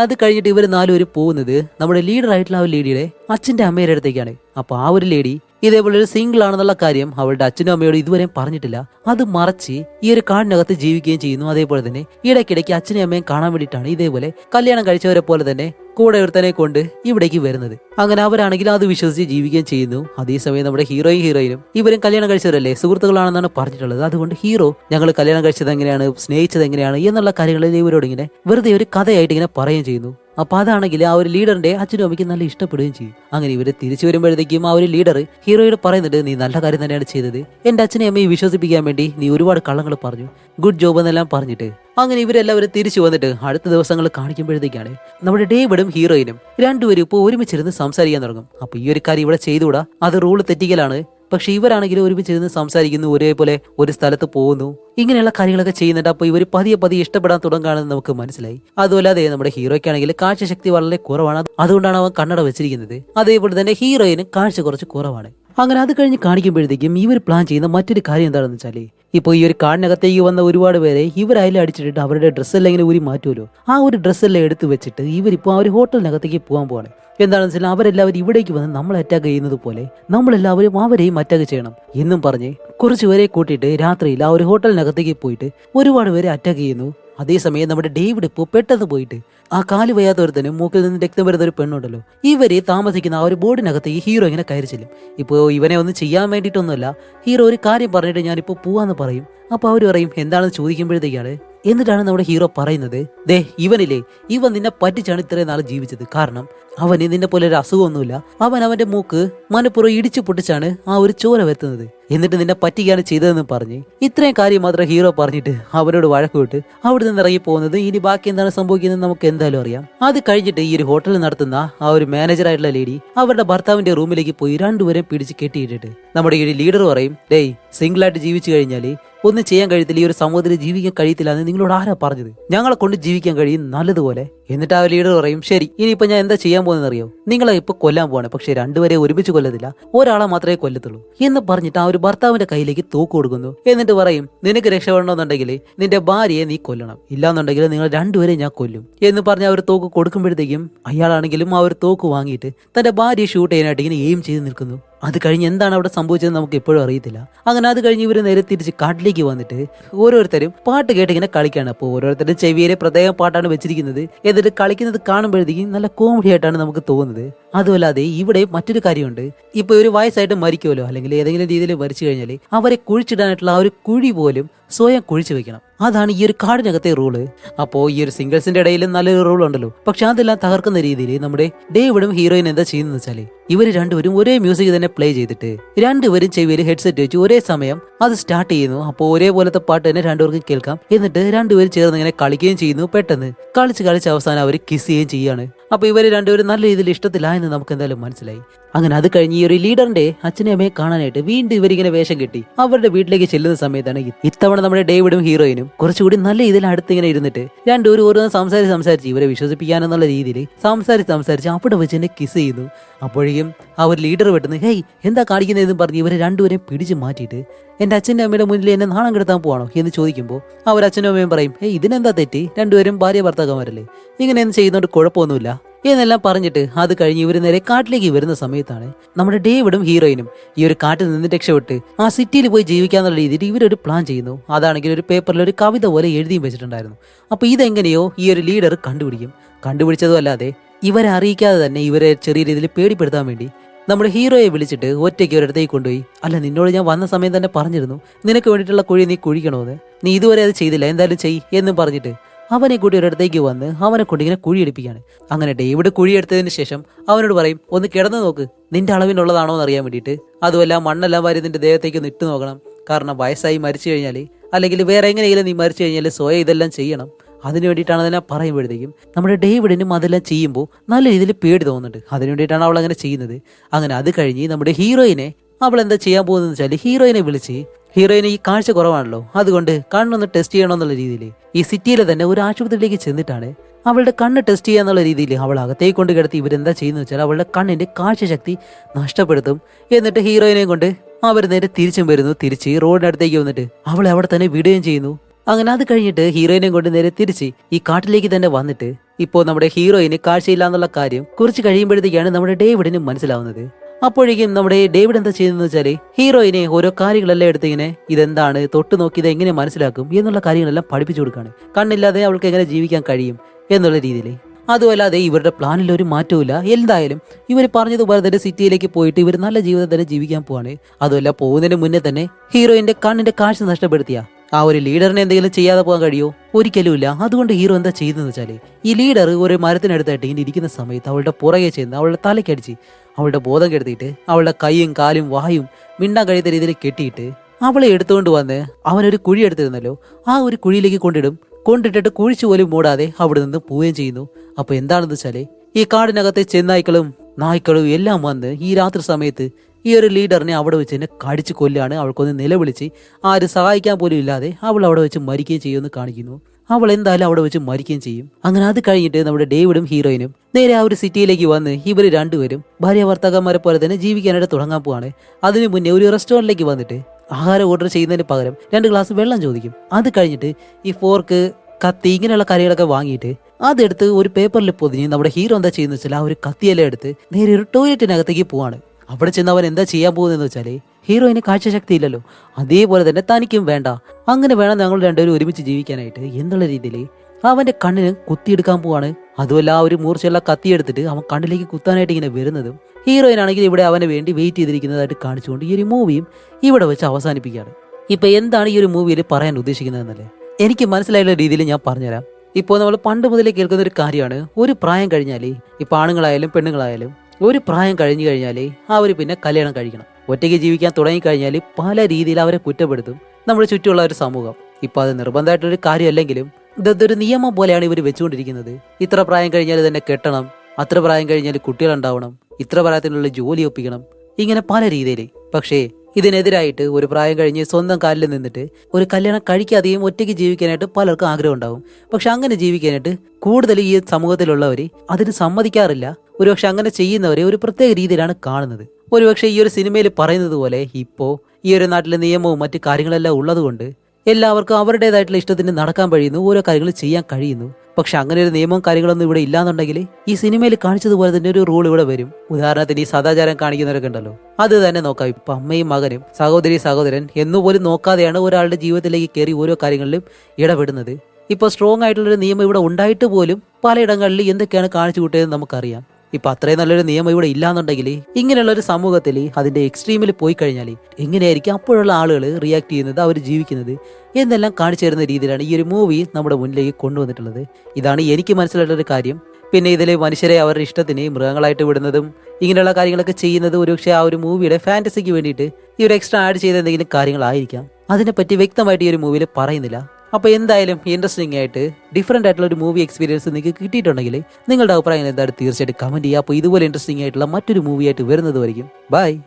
അത് കഴിഞ്ഞിട്ട് ഇവർ നാലുപേർ പോകുന്നത് നമ്മുടെ ലീഡർ ആയിട്ടുള്ള ആ ലേഡിയുടെ അച്ഛന്റെ അമ്മയുടെ അടുത്തേക്കാണ്. അപ്പൊ ആ ഒരു ലേഡി ഇതേപോലെ ഒരു സിംഗിൾ ആണെന്നുള്ള കാര്യം അവളുടെ അച്ഛനും അമ്മയോട് ഇതുവരെയും പറഞ്ഞിട്ടില്ല. അത് മറച്ച് ഈ ഒരു കാടിനകത്ത് ജീവിക്കുകയും ചെയ്യുന്നു. അതേപോലെ തന്നെ ഇടയ്ക്കിടയ്ക്ക് അച്ഛനും അമ്മയും കാണാൻ വേണ്ടിയിട്ടാണ് ഇതേപോലെ കല്യാണം കഴിച്ചവരെ പോലെ തന്നെ കൂടെ ഒരുത്തനെ കൊണ്ട് ഇവിടേക്ക് വരുന്നത്. അങ്ങനെ അവരാണെങ്കിൽ അത് വിശ്വസിച്ച് ജീവിക്കുകയും ചെയ്യുന്നു. അതേസമയം നമ്മുടെ ഹീറോയും ഹീറോയിനും ഇവരും കല്യാണം കഴിച്ചവരല്ലേ? സുഹൃത്തുക്കളാണെന്നാണ് പറഞ്ഞിട്ടുള്ളത്. അതുകൊണ്ട് ഹീറോ ഞങ്ങൾ കല്യാണം കഴിച്ചത് എങ്ങനെയാണ്? സ്നേഹിച്ചത് എങ്ങനെയാണ്? എന്നുള്ള കാര്യങ്ങളിൽ ഇവരോട് ഇങ്ങനെ വെറുതെ ഒരു കഥയായിട്ട് ഇങ്ങനെ പറയുകയും ചെയ്യുന്നു. അപ്പൊ അതാണെങ്കിൽ ആ ഒരു ലീഡറിന്റെ അച്ഛനും അമ്മയ്ക്ക് നല്ല ഇഷ്ടപ്പെടുകയും ചെയ്യും. അങ്ങനെ ഇവർ തിരിച്ചു വരുമ്പോഴത്തേക്കും ആ ഒരു ലീഡർ ഹീറോയോട് പറയുന്നുണ്ട് നീ നല്ല കാര്യം തന്നെയാണ് ചെയ്തത്. എന്റെ അച്ഛനെ അമ്മയെ വിശ്വസിപ്പിക്കാൻ വേണ്ടി നീ ഒരുപാട് കള്ളങ്ങൾ പറഞ്ഞു. ഗുഡ് ജോബ് എന്നെല്ലാം പറഞ്ഞിട്ട്. അങ്ങനെ ഇവരെല്ലാവരും തിരിച്ചു വന്നിട്ട് അടുത്ത ദിവസങ്ങൾ കാണിക്കുമ്പോഴത്തേക്കാണ് നമ്മുടെ ഡേവിഡും ഹീറോയിനും രണ്ടുപേരും ഇപ്പോൾ ഒരുമിച്ചിരുന്ന് സംസാരിക്കാൻ തുടങ്ങും. അപ്പൊ ഈ ഒരു കാര്യം ഇവിടെ ചെയ്തുകൂടാ? അത് റൂൾ തെറ്റിക്കലാണ്. പക്ഷെ ഇവരാണെങ്കിലും ഒരുമിച്ചിരുന്ന് സംസാരിക്കുന്നു ഒരേപോലെ ഒരു സ്ഥലത്ത് പോകുന്നു. ഇങ്ങനെയുള്ള കാര്യങ്ങളൊക്കെ ചെയ്യുന്നുണ്ട്. അപ്പോൾ ഇവർ പതിയെ പതിയെ ഇഷ്ടപ്പെടാൻ തുടങ്ങുകയാണെന്ന് നമുക്ക് മനസ്സിലായി. അതുപോലെ അതെ നമ്മുടെ ഹീറോയ്ക്കാണെങ്കിൽ കാഴ്ചശക്തി വളരെ കുറവാണ്. അതുകൊണ്ടാണ് അവൻ കണ്ണട വെച്ചിരിക്കുന്നത്. അതേപോലെ തന്നെ ഹീറോയിന് കാഴ്ച കുറച്ച് കുറവാണ്. അങ്ങനെ അത് കഴിഞ്ഞ് കാണിക്കുമ്പോഴത്തേക്കും ഇവർ പ്ലാൻ ചെയ്യുന്ന മറ്റൊരു കാര്യം എന്താണെന്ന് വെച്ചാൽ ഇപ്പോൾ ഈ ഒരു കാടിനകത്തേക്ക് വന്ന ഒരുപാട് പേരെ ഇവരായാലും അടിച്ചിട്ട് അവരുടെ ഡ്രസ്സെല്ലാം ഇങ്ങനെ ഊരി മാറ്റുമല്ലോ. ആ ഒരു ഡ്രസ്സെല്ലാം എടുത്ത് വെച്ചിട്ട് ഇവരിപ്പോൾ ആ ഒരു ഹോട്ടലിനകത്തേക്ക് പോകാൻ പോവാണ്. എന്താണെന്ന് വെച്ചാൽ അവരെല്ലാവരും ഇവിടേക്ക് വന്ന് നമ്മൾ അറ്റാക്ക് ചെയ്യുന്നത് പോലെ നമ്മളെല്ലാവരും അവരെയും അറ്റാക്ക് ചെയ്യണം എന്നും പറഞ്ഞ് കുറച്ചുപേരെ കൂട്ടിയിട്ട് രാത്രിയിൽ ആ ഒരു ഹോട്ടലിനകത്തേക്ക് പോയിട്ട് ഒരുപാട് പേരെ അറ്റാക്ക് ചെയ്യുന്നു. അതേസമയം നമ്മുടെ ഡേവിഡ് ഇപ്പോൾ പെട്ടെന്ന് പോയിട്ട് ആ കാൽ വയ്യാത്ത ഒരുത്തനും മൂക്കിൽ നിന്ന് രക്തം വരുന്ന ഒരു പെണ്ണുണ്ടല്ലോ. ഇവരെ താമസിക്കുന്ന ആ ഒരു ബോർഡിനകത്ത് ഈ ഹീറോ ഇങ്ങനെ കയറി ചെല്ലും. ഇപ്പോൾ ഇവനെ ഒന്ന് ചെയ്യാൻ വേണ്ടിയിട്ടൊന്നുമല്ല ഹീറോ ഒരു കാര്യം പറഞ്ഞിട്ട് ഞാനിപ്പോൾ പോവാന്ന് പറയും. അപ്പോൾ അവർ പറയും എന്താണെന്ന് ചോദിക്കുമ്പോഴത്തേക്കാണ്? എന്നിട്ടാണ് നമ്മുടെ ഹീറോ പറയുന്നത് ദേ ഇവനില്ലേ ഇവൻ നിന്നെ പറ്റിച്ചാണ് ഇത്രയും നാൾ ജീവിച്ചത്. കാരണം അവന് നിന്നെ പോലെ ഒരു അസുഖമൊന്നുമില്ല. അവൻ അവന്റെ മൂക്ക് മനപ്പുറം ഇടിച്ചു പൊട്ടിച്ചാണ് ആ ഒരു ചോര വരുത്തുന്നത്. എന്നിട്ട് നിന്നെ പറ്റിക്കാണ് ചെയ്തതെന്ന് പറഞ്ഞ് ഇത്രയും കാര്യം മാത്രം ഹീറോ പറഞ്ഞിട്ട് അവരോട് വഴക്കുവിട്ട് അവിടെ നിന്ന് ഇറങ്ങി പോകുന്നത് ഇനി ബാക്കി എന്താണ് സംഭവിക്കുന്നത് നമുക്ക് എന്തായാലും അറിയാം. അത് കഴിഞ്ഞിട്ട് ഈ ഒരു ഹോട്ടലിൽ നടത്തുന്ന ആ ഒരു മാനേജർ ആയിട്ടുള്ള ലേഡി അവരുടെ ഭർത്താവിന്റെ റൂമിലേക്ക് പോയി രണ്ടുപേരെ പിടിച്ച് കെട്ടിയിട്ടിട്ട് നമ്മുടെ ഈ ലീഡർ പറയും ഡേയ് സിംഗിൾ ആയിട്ട് ജീവിച്ചു കഴിഞ്ഞാൽ ഒന്നും ചെയ്യാൻ കഴിയത്തില്ല ഈ ഒരു സമൂഹത്തിൽ ജീവിക്കാൻ കഴിയത്തില്ല എന്ന് നിങ്ങളോട് ആരാ പറഞ്ഞത്? ഞങ്ങളെ കൊണ്ട് ജീവിക്കാൻ കഴിയും നല്ലതുപോലെ. എന്നിട്ട് ആ ലീഡർ പറയും ശരി ഇനിയിപ്പോ ഞാൻ എന്താ ചെയ്യാൻ പോകുന്നത് അറിയോ നിങ്ങളെ ഇപ്പൊ കൊല്ലാൻ പോവാണ് പക്ഷെ രണ്ടുപേരെ ഒരുമിച്ച് കൊല്ലത്തില്ല ഒരാളെ മാത്രമേ കൊല്ലത്തുള്ളൂ. എന്ന് പറഞ്ഞിട്ട് ആ ഭർത്താവിന്റെ കയ്യിലേക്ക് തൂക്ക് കൊടുക്കുന്നു. എന്നിട്ട് പറയും നിനക്ക് രക്ഷപ്പെടണമെന്നുണ്ടെങ്കിൽ നിന്റെ ഭാര്യയെ നീ കൊല്ലണം. ഇല്ലാന്നുണ്ടെങ്കിൽ നിങ്ങൾ രണ്ടുപേരെയും ഞാൻ കൊല്ലും. എന്ന് പറഞ്ഞ് ഒരു തോക്ക് കൊടുക്കുമ്പോഴത്തേക്കും അയാളാണെങ്കിലും ആ ഒരു തോക്ക് വാങ്ങിയിട്ട് തന്റെ ഭാര്യയെ ഷൂട്ട് ചെയ്യാനായിട്ട് ഇങ്ങനെ എയിം ചെയ്ത് നിൽക്കുന്നു. അത് കഴിഞ്ഞ് എന്താണ് അവിടെ സംഭവിച്ചതെന്ന് നമുക്ക് ഇപ്പോഴും അറിയത്തില്ല. അങ്ങനെ അത് കഴിഞ്ഞ് ഇവർ നേരെ തിരിച്ച് കാട്ടിലേക്ക് വന്നിട്ട് ഓരോരുത്തരും പാട്ട് കേട്ട് ഇങ്ങനെ കളിക്കുകയാണ് അപ്പോൾ ഓരോരുത്തരും ചെവിയിലെ പ്രത്യേക പാട്ടാണ് വെച്ചിരിക്കുന്നത്. എന്നിട്ട് കളിക്കുന്നത് കാണുമ്പോഴത്തേക്കും നല്ല കോമഡി ആയിട്ടാണ് നമുക്ക് തോന്നുന്നത്. അതുമല്ലാതെ ഇവിടെ മറ്റൊരു കാര്യമുണ്ട്. ഇപ്പൊ ഒരു വയസ്സായിട്ട് മരിക്കുമല്ലോ. അല്ലെങ്കിൽ ഏതെങ്കിലും രീതിയിൽ മരിച്ചു കഴിഞ്ഞാൽ അവരെ കുഴിച്ചിടാനായിട്ടുള്ള ആ ഒരു കുഴി പോലും സ്വയം കുഴിച്ചു വെക്കണം. അതാണ് ഈ ഒരു കാടിനകത്തെ റൂൾ അപ്പോ ഈ ഒരു സിംഗിൾസിന്റെ ഇടയിൽ നല്ലൊരു റൂൾ ഉണ്ടല്ലോ. പക്ഷെ അതെല്ലാം തകർക്കുന്ന രീതിയിൽ നമ്മുടെ ഡേവിഡും ഹീറോയിൻ എന്താ ചെയ്യുന്നത് വെച്ചാൽ ഇവർ രണ്ടുപേരും ഒരേ മ്യൂസിക് തന്നെ പ്ലേ ചെയ്തിട്ട് രണ്ടുപേരും ചെവിയിൽ ഹെഡ്സെറ്റ് വെച്ച് ഒരേ സമയം അത് സ്റ്റാർട്ട് ചെയ്യുന്നു. അപ്പോൾ ഒരേപോലത്തെ പാട്ട് തന്നെ രണ്ടുപേർക്കും കേൾക്കാം. എന്നിട്ട് രണ്ടുപേരും ചേർന്ന് ഇങ്ങനെ കളിക്കുകയും ചെയ്യുന്നു പെട്ടെന്ന്. കളിച്ച് കളിച്ച് അവസാനം അവർ കിസ് ചെയ്യുകയും ചെയ്യാണ് അപ്പൊ ഇവർ രണ്ടുപേരും നല്ല രീതിയിൽ ഇഷ്ടത്തിലായെന്ന് നമുക്ക് എന്തായാലും മനസ്സിലായി. അങ്ങനെ അത് കഴിഞ്ഞ് ഈ ഒരു ലീഡറിന്റെ അച്ഛനെ അമ്മയെ കാണാനായിട്ട് വീണ്ടും ഇവരിങ്ങനെ വേഷം കെട്ടി അവരുടെ വീട്ടിലേക്ക് ചെല്ലുന്ന സമയത്താണ് ഇത്തവണ നമ്മുടെ ഡേവിഡും ഹീറോയിനും കുറച്ചുകൂടി നല്ല രീതിയിൽ അടുത്ത് ഇങ്ങനെ ഇരുന്നിട്ട് രണ്ടുപേരും ഓരോന്ന് സംസാരിച്ച് സംസാരിച്ച് ഇവരെ വിശ്വസിപ്പിക്കാനെന്നുള്ള രീതിയിൽ സംസാരിച്ച് സംസാരിച്ച് അവിടെ വെച്ച് എന്നെ കിസ് ചെയ്യുന്നു. അപ്പോഴേക്കും ആ ഒരു ലീഡർ വെട്ടുന്നു ഹേയ് എന്താ കാണിക്കുന്നതെന്ന് പറഞ്ഞ് ഇവരെ രണ്ടുപേരെയും പിടിച്ച് മാറ്റിയിട്ട് എന്റെ അച്ഛന്റെ അമ്മയുടെ മുന്നിൽ എന്നെ നാണം കെടുത്താൻ പോവാണോ? എന്ന് ചോദിക്കുമ്പോൾ അവർ അച്ഛനും അമ്മയും പറയും ഏയ് ഇതിനെന്താ തെറ്റി? രണ്ടുപേരും ഭാര്യ ഭർത്താക്കന്മാരല്ലേ. ഇങ്ങനെയൊന്നും ചെയ്യുന്നതുകൊണ്ട് കുഴപ്പമൊന്നുമില്ല. എന്നെല്ലാം പറഞ്ഞിട്ട് അത് കഴിഞ്ഞ് ഇവർ നേരെ കാട്ടിലേക്ക് വരുന്ന സമയത്താണ് നമ്മുടെ ഡേവിഡും ഹീറോയിനും ഈ ഒരു കാട്ടിൽ നിന്ന് രക്ഷപ്പെട്ട് ആ സിറ്റിയിൽ പോയി ജീവിക്കാന്നുള്ള രീതിയിൽ ഇവരൊരു പ്ലാൻ ചെയ്യുന്നു. അതാണെങ്കിൽ ഒരു പേപ്പറിൽ ഒരു കവിത പോലെ എഴുതിയും വെച്ചിട്ടുണ്ടായിരുന്നു. അപ്പോൾ ഇതെങ്ങനെയോ ഈ ഒരു ലീഡർ കണ്ടുപിടിക്കും. കണ്ടുപിടിച്ചതും അല്ലാതെ ഇവരെ അറിയിക്കാതെ തന്നെ ഇവരെ ചെറിയ രീതിയിൽ പേടിപ്പെടുത്താൻ വേണ്ടി നമ്മുടെ ഹീറോയെ വിളിച്ചിട്ട് ഒറ്റയ്ക്ക് ഒരിടത്തേക്ക് കൊണ്ടുപോയി അല്ല നിന്നോട് ഞാൻ വന്ന സമയം തന്നെ പറഞ്ഞിരുന്നു. നിനക്ക് വേണ്ടിയിട്ടുള്ള കുഴി നീ കുഴിക്കണമെന്ന് നീ ഇതുവരെ അത് ചെയ്തില്ല. എന്തായാലും ചെയ് എന്നും പറഞ്ഞിട്ട് അവനെ കൂടി ഒരിടത്തേക്ക് വന്ന് അവനെ കൊണ്ട് ഇങ്ങനെ കുഴിയെടുപ്പിക്കുകയാണ്. അങ്ങനെ ഡേവിഡ് കുഴിയെടുത്തതിന് ശേഷം അവനോട് പറയും ഒന്ന് കിടന്നു നോക്ക് നിന്റെ അളവിനുള്ളതാണോ എന്ന് അറിയാൻ വേണ്ടിയിട്ട്. അതുമല്ല മണ്ണെല്ലാം വാരി നിന്റെ ദേഹത്തേക്ക് ഒന്ന് ഇട്ട് നോക്കണം. കാരണം വയസ്സായി മരിച്ചു കഴിഞ്ഞാൽ അല്ലെങ്കിൽ വേറെ എങ്ങനെയെങ്കിലും നീ മരിച്ചു കഴിഞ്ഞാൽ സ്വയം ഇതെല്ലാം ചെയ്യണം. അതിനു വേണ്ടിയിട്ടാണ് അതിനെ പറയുമ്പോഴത്തേക്കും നമ്മുടെ ഡേവിഡിനും അതെല്ലാം ചെയ്യുമ്പോൾ നല്ല രീതിയിൽ പേടി തോന്നുന്നുണ്ട്. അതിനു വേണ്ടിയിട്ടാണ് അവൾ അങ്ങനെ ചെയ്യുന്നത്. അങ്ങനെ അത് കഴിഞ്ഞ് നമ്മുടെ ഹീറോയിനെ അവൾ എന്താ ചെയ്യാൻ പോകുന്നത് വെച്ചാൽ ഹീറോയിനെ വിളിച്ച് ഹീറോയിന് ഈ കാഴ്ച കുറവാണല്ലോ. അതുകൊണ്ട് കണ്ണൊന്ന് ടെസ്റ്റ് ചെയ്യണമെന്നുള്ള രീതിയിൽ ഈ സിറ്റിയിലെ തന്നെ ഒരു ആശുപത്രിയിലേക്ക് ചെന്നിട്ടാണ് അവളുടെ കണ്ണ് ടെസ്റ്റ് ചെയ്യാന്നുള്ള രീതിയിൽ അവൾ അകത്തേക്ക് കൊണ്ട് കിടത്തി ഇവരെന്താ ചെയ്യുന്നത് വെച്ചാൽ അവളുടെ കണ്ണിന്റെ കാഴ്ചശക്തി നഷ്ടപ്പെടുത്തും. എന്നിട്ട് ഹീറോയിനെ കൊണ്ട് അവർ നേരെ തിരിച്ചും വരുന്നു. തിരിച്ച് റോഡിനടുത്തേക്ക് വന്നിട്ട് അവളെ അവിടെ തന്നെ വിടുകയും ചെയ്യുന്നു. അങ്ങനെ അത് കഴിഞ്ഞിട്ട് ഹീറോയിനെ കൊണ്ട് നേരെ തിരിച്ച് ഈ കാട്ടിലേക്ക് തന്നെ വന്നിട്ട് ഇപ്പോൾ നമ്മുടെ ഹീറോയിന് കാഴ്ചയില്ല എന്നുള്ള കാര്യം കുറച്ച് കഴിയുമ്പോഴത്തേക്കാണ് നമ്മുടെ ഡേവിഡിന് മനസ്സിലാവുന്നത്. അപ്പോഴേക്കും നമ്മുടെ ഡേവിഡ് എന്താ ചെയ്യുന്നത് വെച്ചാൽ ഹീറോയിനെ ഓരോ കാര്യങ്ങളെല്ലാം എടുത്തിങ്ങനെ ഇതെന്താണ് തൊട്ട് നോക്കി ഇത് എങ്ങനെ മനസ്സിലാക്കും എന്നുള്ള കാര്യങ്ങളെല്ലാം പഠിപ്പിച്ചു കൊടുക്കുകയാണ് കണ്ണില്ലാതെ അവൾക്ക് എങ്ങനെ ജീവിക്കാൻ കഴിയും എന്നുള്ള രീതിയിൽ അതുമല്ലാതെ ഇവരുടെ പ്ലാനിൽ ഒരു മാറ്റവും എന്തായാലും ഇവർ പറഞ്ഞതുപോലെ തന്നെ സിറ്റിയിലേക്ക് പോയിട്ട് ഇവർ നല്ല ജീവിതം തന്നെ ജീവിക്കാൻ പോവാണ്. അതുമല്ല പോകുന്നതിന് മുന്നേ തന്നെ ഹീറോയിന്റെ കണ്ണിന്റെ കാഴ്ച നഷ്ടപ്പെടുത്തിയ. ആ ഒരു ലീഡറിനെ എന്തെങ്കിലും ചെയ്യാതെ പോകാൻ കഴിയോ? ഒരിക്കലുമില്ല അതുകൊണ്ട് ഹീറോ എന്താ ചെയ്യുന്നത് വെച്ചാൽ ഈ ലീഡർ ഒരു മരത്തിനടുത്തായിട്ട് ഇങ്ങനെ ഇരിക്കുന്ന സമയത്ത് അവളുടെ പുറകെ ചെന്ന് അവളുടെ തലക്കടിച്ച് അവളുടെ ബോധം കെടുത്തിയിട്ട് അവളുടെ കൈയും കാലും വായും മിണ്ടാൻ കഴിയാത്ത രീതിയിൽ കെട്ടിയിട്ട് അവളെ എടുത്തുകൊണ്ട് വന്ന് അവനൊരു കുഴി എടുത്തിരുന്നല്ലോ. ആ ഒരു കുഴിയിലേക്ക് കൊണ്ടിടും. കൊണ്ടിട്ടിട്ട് കുഴിച്ചു പോലും മൂടാതെ അവിടെ നിന്ന് പോവുകയും ചെയ്യുന്നു. അപ്പൊ എന്താണെന്ന് വെച്ചാൽ ഈ കാടിനകത്തെ ചെന്നായ്ക്കളും നായ്ക്കളും എല്ലാം വന്ന് ഈ രാത്രി സമയത്ത് ഈ ഒരു ലീഡറിനെ അവിടെ വെച്ച് തന്നെ കടിച്ചു കൊല്ലാണ്. അവൾക്കൊന്ന് നിലവിളിച്ച് ആരും സഹായിക്കാൻ പോലും ഇല്ലാതെ അവൾ അവിടെ വെച്ച് മരിക്കുകയും ചെയ്യുമെന്ന് കാണിക്കുന്നു. അവൾ എന്തായാലും അവിടെ വെച്ച് മരിക്കുകയും ചെയ്യും. അങ്ങനെ അത് കഴിഞ്ഞിട്ട് നമ്മുടെ ഡേവിഡും ഹീറോയിനും നേരെ ആ ഒരു സിറ്റിയിലേക്ക് വന്ന് ഇവർ രണ്ടുപേരും ഭാര്യ ഭർത്താക്കന്മാരെ പോലെ തന്നെ ജീവിക്കാനായിട്ട് തുടങ്ങാൻ പോവാണ്. അതിനു മുന്നേ ഒരു റെസ്റ്റോറന്റിലേക്ക് വന്നിട്ട് ആഹാരം ഓർഡർ ചെയ്യുന്നതിന് പകരം രണ്ട് ഗ്ലാസ് വെള്ളം ചോദിക്കും. അത് കഴിഞ്ഞിട്ട് ഈ ഫോർക്ക് കത്തി ഇങ്ങനെയുള്ള കാര്യങ്ങളൊക്കെ വാങ്ങിയിട്ട് അതെടുത്ത് ഒരു പേപ്പറിൽ പൊതിഞ്ഞ് നമ്മുടെ ഹീറോ എന്താ ചെയ്യുന്നത് വെച്ചാൽ ആ ഒരു കത്തിയെല്ലാം എടുത്ത് നേരെ ഒരു ടോയ്ലറ്റിനകത്തേക്ക് പോവാണ്. അവിടെ ചെന്ന് അവൻ എന്താ ചെയ്യാൻ പോകുന്നതെന്ന് വെച്ചാൽ ഹീറോയിന് കാഴ്ചശക്തി ഇല്ലല്ലോ അതേപോലെ തന്നെ തനിക്കും വേണ്ട. അങ്ങനെ വേണം ഞങ്ങൾ രണ്ടുപേരും ഒരുമിച്ച് ജീവിക്കാനായിട്ട് എന്നുള്ള രീതിയിൽ അവന്റെ കണ്ണിന് കുത്തിയെടുക്കാൻ പോവാണ്. അതുമല്ല ആ ഒരു മൂർച്ചയുള്ള കത്തിയെടുത്തിട്ട് അവൻ കണ്ണിലേക്ക് കുത്താനായിട്ട് ഇങ്ങനെ വരുന്നതും ഹീറോയിൻ ആണെങ്കിൽ ഇവിടെ അവന് വേണ്ടി വെയിറ്റ് ചെയ്തിരിക്കുന്നതായിട്ട് കാണിച്ചുകൊണ്ട് ഈ ഒരു മൂവിയും ഇവിടെ വെച്ച് അവസാനിപ്പിക്കുകയാണ്. ഇപ്പൊ എന്താണ് ഈ ഒരു മൂവിയിൽ പറയാൻ ഉദ്ദേശിക്കുന്നതെന്നല്ലേ? എനിക്ക് മനസ്സിലായുള്ള രീതിയിൽ ഞാൻ പറഞ്ഞുതരാം. ഇപ്പോൾ നമ്മൾ പണ്ട് മുതലേ കേൾക്കുന്ന ഒരു കാര്യമാണ്. ഒരു പ്രായം കഴിഞ്ഞാലേ ഇപ്പൊ ആണുങ്ങളായാലും പെണ്ണുങ്ങളായാലും ഒരു പ്രായം കഴിഞ്ഞു കഴിഞ്ഞാലേ അവർ പിന്നെ കല്യാണം കഴിക്കണം. ഒറ്റയ്ക്ക് ജീവിക്കാൻ തുടങ്ങിക്കഴിഞ്ഞാൽ പല രീതിയിൽ അവരെ കുറ്റപ്പെടുത്തും. നമ്മുടെ ചുറ്റുമുള്ള ഒരു സമൂഹം. ഇപ്പൊ അത് നിർബന്ധമായിട്ടൊരു കാര്യമല്ലെങ്കിലും ഇതൊരു നിയമം പോലെയാണ് ഇവർ വെച്ചുകൊണ്ടിരിക്കുന്നത്. ഇത്ര പ്രായം കഴിഞ്ഞാൽ തന്നെ കെട്ടണം. അത്ര പ്രായം കഴിഞ്ഞാൽ കുട്ടികളുണ്ടാവണം. ഇത്ര പ്രായത്തിനുള്ള ജോലി ഒപ്പിക്കണം. ഇങ്ങനെ പല രീതിയിൽ പക്ഷേ ഇതിനെതിരായിട്ട് ഒരു പ്രായം കഴിഞ്ഞ് സ്വന്തം കാലിൽ നിന്നിട്ട് ഒരു കല്യാണം കഴിക്കാതെയും ഒറ്റയ്ക്ക് ജീവിക്കാനായിട്ട് പലർക്കും ആഗ്രഹം ഉണ്ടാവും. പക്ഷെ അങ്ങനെ ജീവിക്കാനായിട്ട് കൂടുതൽ ഈ സമൂഹത്തിലുള്ളവർ അതിന് സമ്മതിക്കാറില്ല. ഒരുപക്ഷെ അങ്ങനെ ചെയ്യുന്നവരെ ഒരു പ്രത്യേക രീതിയിലാണ് കാണുന്നത്. ഒരുപക്ഷെ ഈ ഒരു സിനിമയിൽ പറയുന്നത് പോലെ ഇപ്പോൾ ഈ ഒരു നാട്ടിലെ നിയമവും മറ്റു കാര്യങ്ങളെല്ലാം ഉള്ളതുകൊണ്ട് എല്ലാവർക്കും അവരുടേതായിട്ടുള്ള ഇഷ്ടത്തിന് നടക്കാൻ കഴിയുന്നു ഓരോ കാര്യങ്ങൾ ചെയ്യാൻ കഴിയുന്നു. പക്ഷെ അങ്ങനെ ഒരു നിയമവും കാര്യങ്ങളൊന്നും ഇവിടെ ഇല്ലാന്നുണ്ടെങ്കിൽ ഈ സിനിമയിൽ കാണിച്ചതുപോലെ തന്നെ ഒരു റൂൾ ഇവിടെ വരും. ഉദാഹരണത്തിന് ഈ സദാചാരം കാണിക്കുന്നവരൊക്കെ ഉണ്ടല്ലോ. അത് തന്നെ നോക്കാം. ഇപ്പൊ അമ്മയും മകനും സഹോദരി സഹോദരൻ എന്നുപോലും നോക്കാതെയാണ് ഒരാളുടെ ജീവിതത്തിലേക്ക് കയറി ഓരോ കാര്യങ്ങളിലും ഇടപെടുന്നത്. ഇപ്പോൾ സ്ട്രോങ് ആയിട്ടുള്ളൊരു നിയമം ഇവിടെ ഉണ്ടായിട്ട് പോലും പലയിടങ്ങളിൽ എന്തൊക്കെയാണ് കാണിച്ചു കൂട്ടിയതെന്ന് നമുക്കറിയാം. ഇപ്പൊ അത്രയും നല്ലൊരു നിയമം ഇവിടെ ഇല്ലാന്നുണ്ടെങ്കിൽ ഇങ്ങനെയുള്ള ഒരു സമൂഹത്തിൽ അതിന്റെ എക്സ്ട്രീമിൽ പോയി കഴിഞ്ഞാൽ എങ്ങനെയായിരിക്കും അപ്പോഴുള്ള ആളുകൾ റിയാക്ട് ചെയ്യുന്നത് അവർ ജീവിക്കുന്നത് എന്നെല്ലാം കാണിച്ചു തരുന്ന രീതിയിലാണ് ഈ ഒരു മൂവി നമ്മുടെ മുന്നിലേക്ക് കൊണ്ടുവന്നിട്ടുള്ളത്. ഇതാണ് എനിക്ക് മനസ്സിലായിട്ടുള്ള ഒരു കാര്യം. പിന്നെ ഇതിൽ മനുഷ്യരെ അവരുടെ ഇഷ്ടത്തിന് മൃഗങ്ങളായിട്ട് വിടുന്നതും ഇങ്ങനെയുള്ള കാര്യങ്ങളൊക്കെ ചെയ്യുന്നത് ഒരുപക്ഷെ ആ ഒരു മൂവിയുടെ ഫാന്റസിക്ക് വേണ്ടിയിട്ട് ഈ ഒരു എക്സ്ട്രാ ആഡ് ചെയ്ത എന്തെങ്കിലും കാര്യങ്ങളായിരിക്കാം. അതിനെപ്പറ്റി വ്യക്തമായിട്ട് ഈ ഒരു മൂവിയിൽ പറയുന്നില്ല. അപ്പോൾ എന്തായാലും ഇൻട്രസ്റ്റിംഗ് ആയിട്ട് ഡിഫറെന്റ് ആയിട്ടുള്ള ഒരു മൂവി എക്സ്പീരിയൻസ് നിങ്ങൾക്ക് കിട്ടിയിട്ടുണ്ടെങ്കിൽ നിങ്ങളുടെ അഭിപ്രായം എന്തായാലും തീർച്ചയായിട്ടും കമന്റ് ചെയ്യുക. അപ്പോൾ ഇതുപോലെ ഇൻട്രസ്റ്റിംഗ് ആയിട്ടുള്ള മറ്റൊരു മൂവി ആയിട്ട് വരുന്നത് വരയ്ക്കും. ബൈ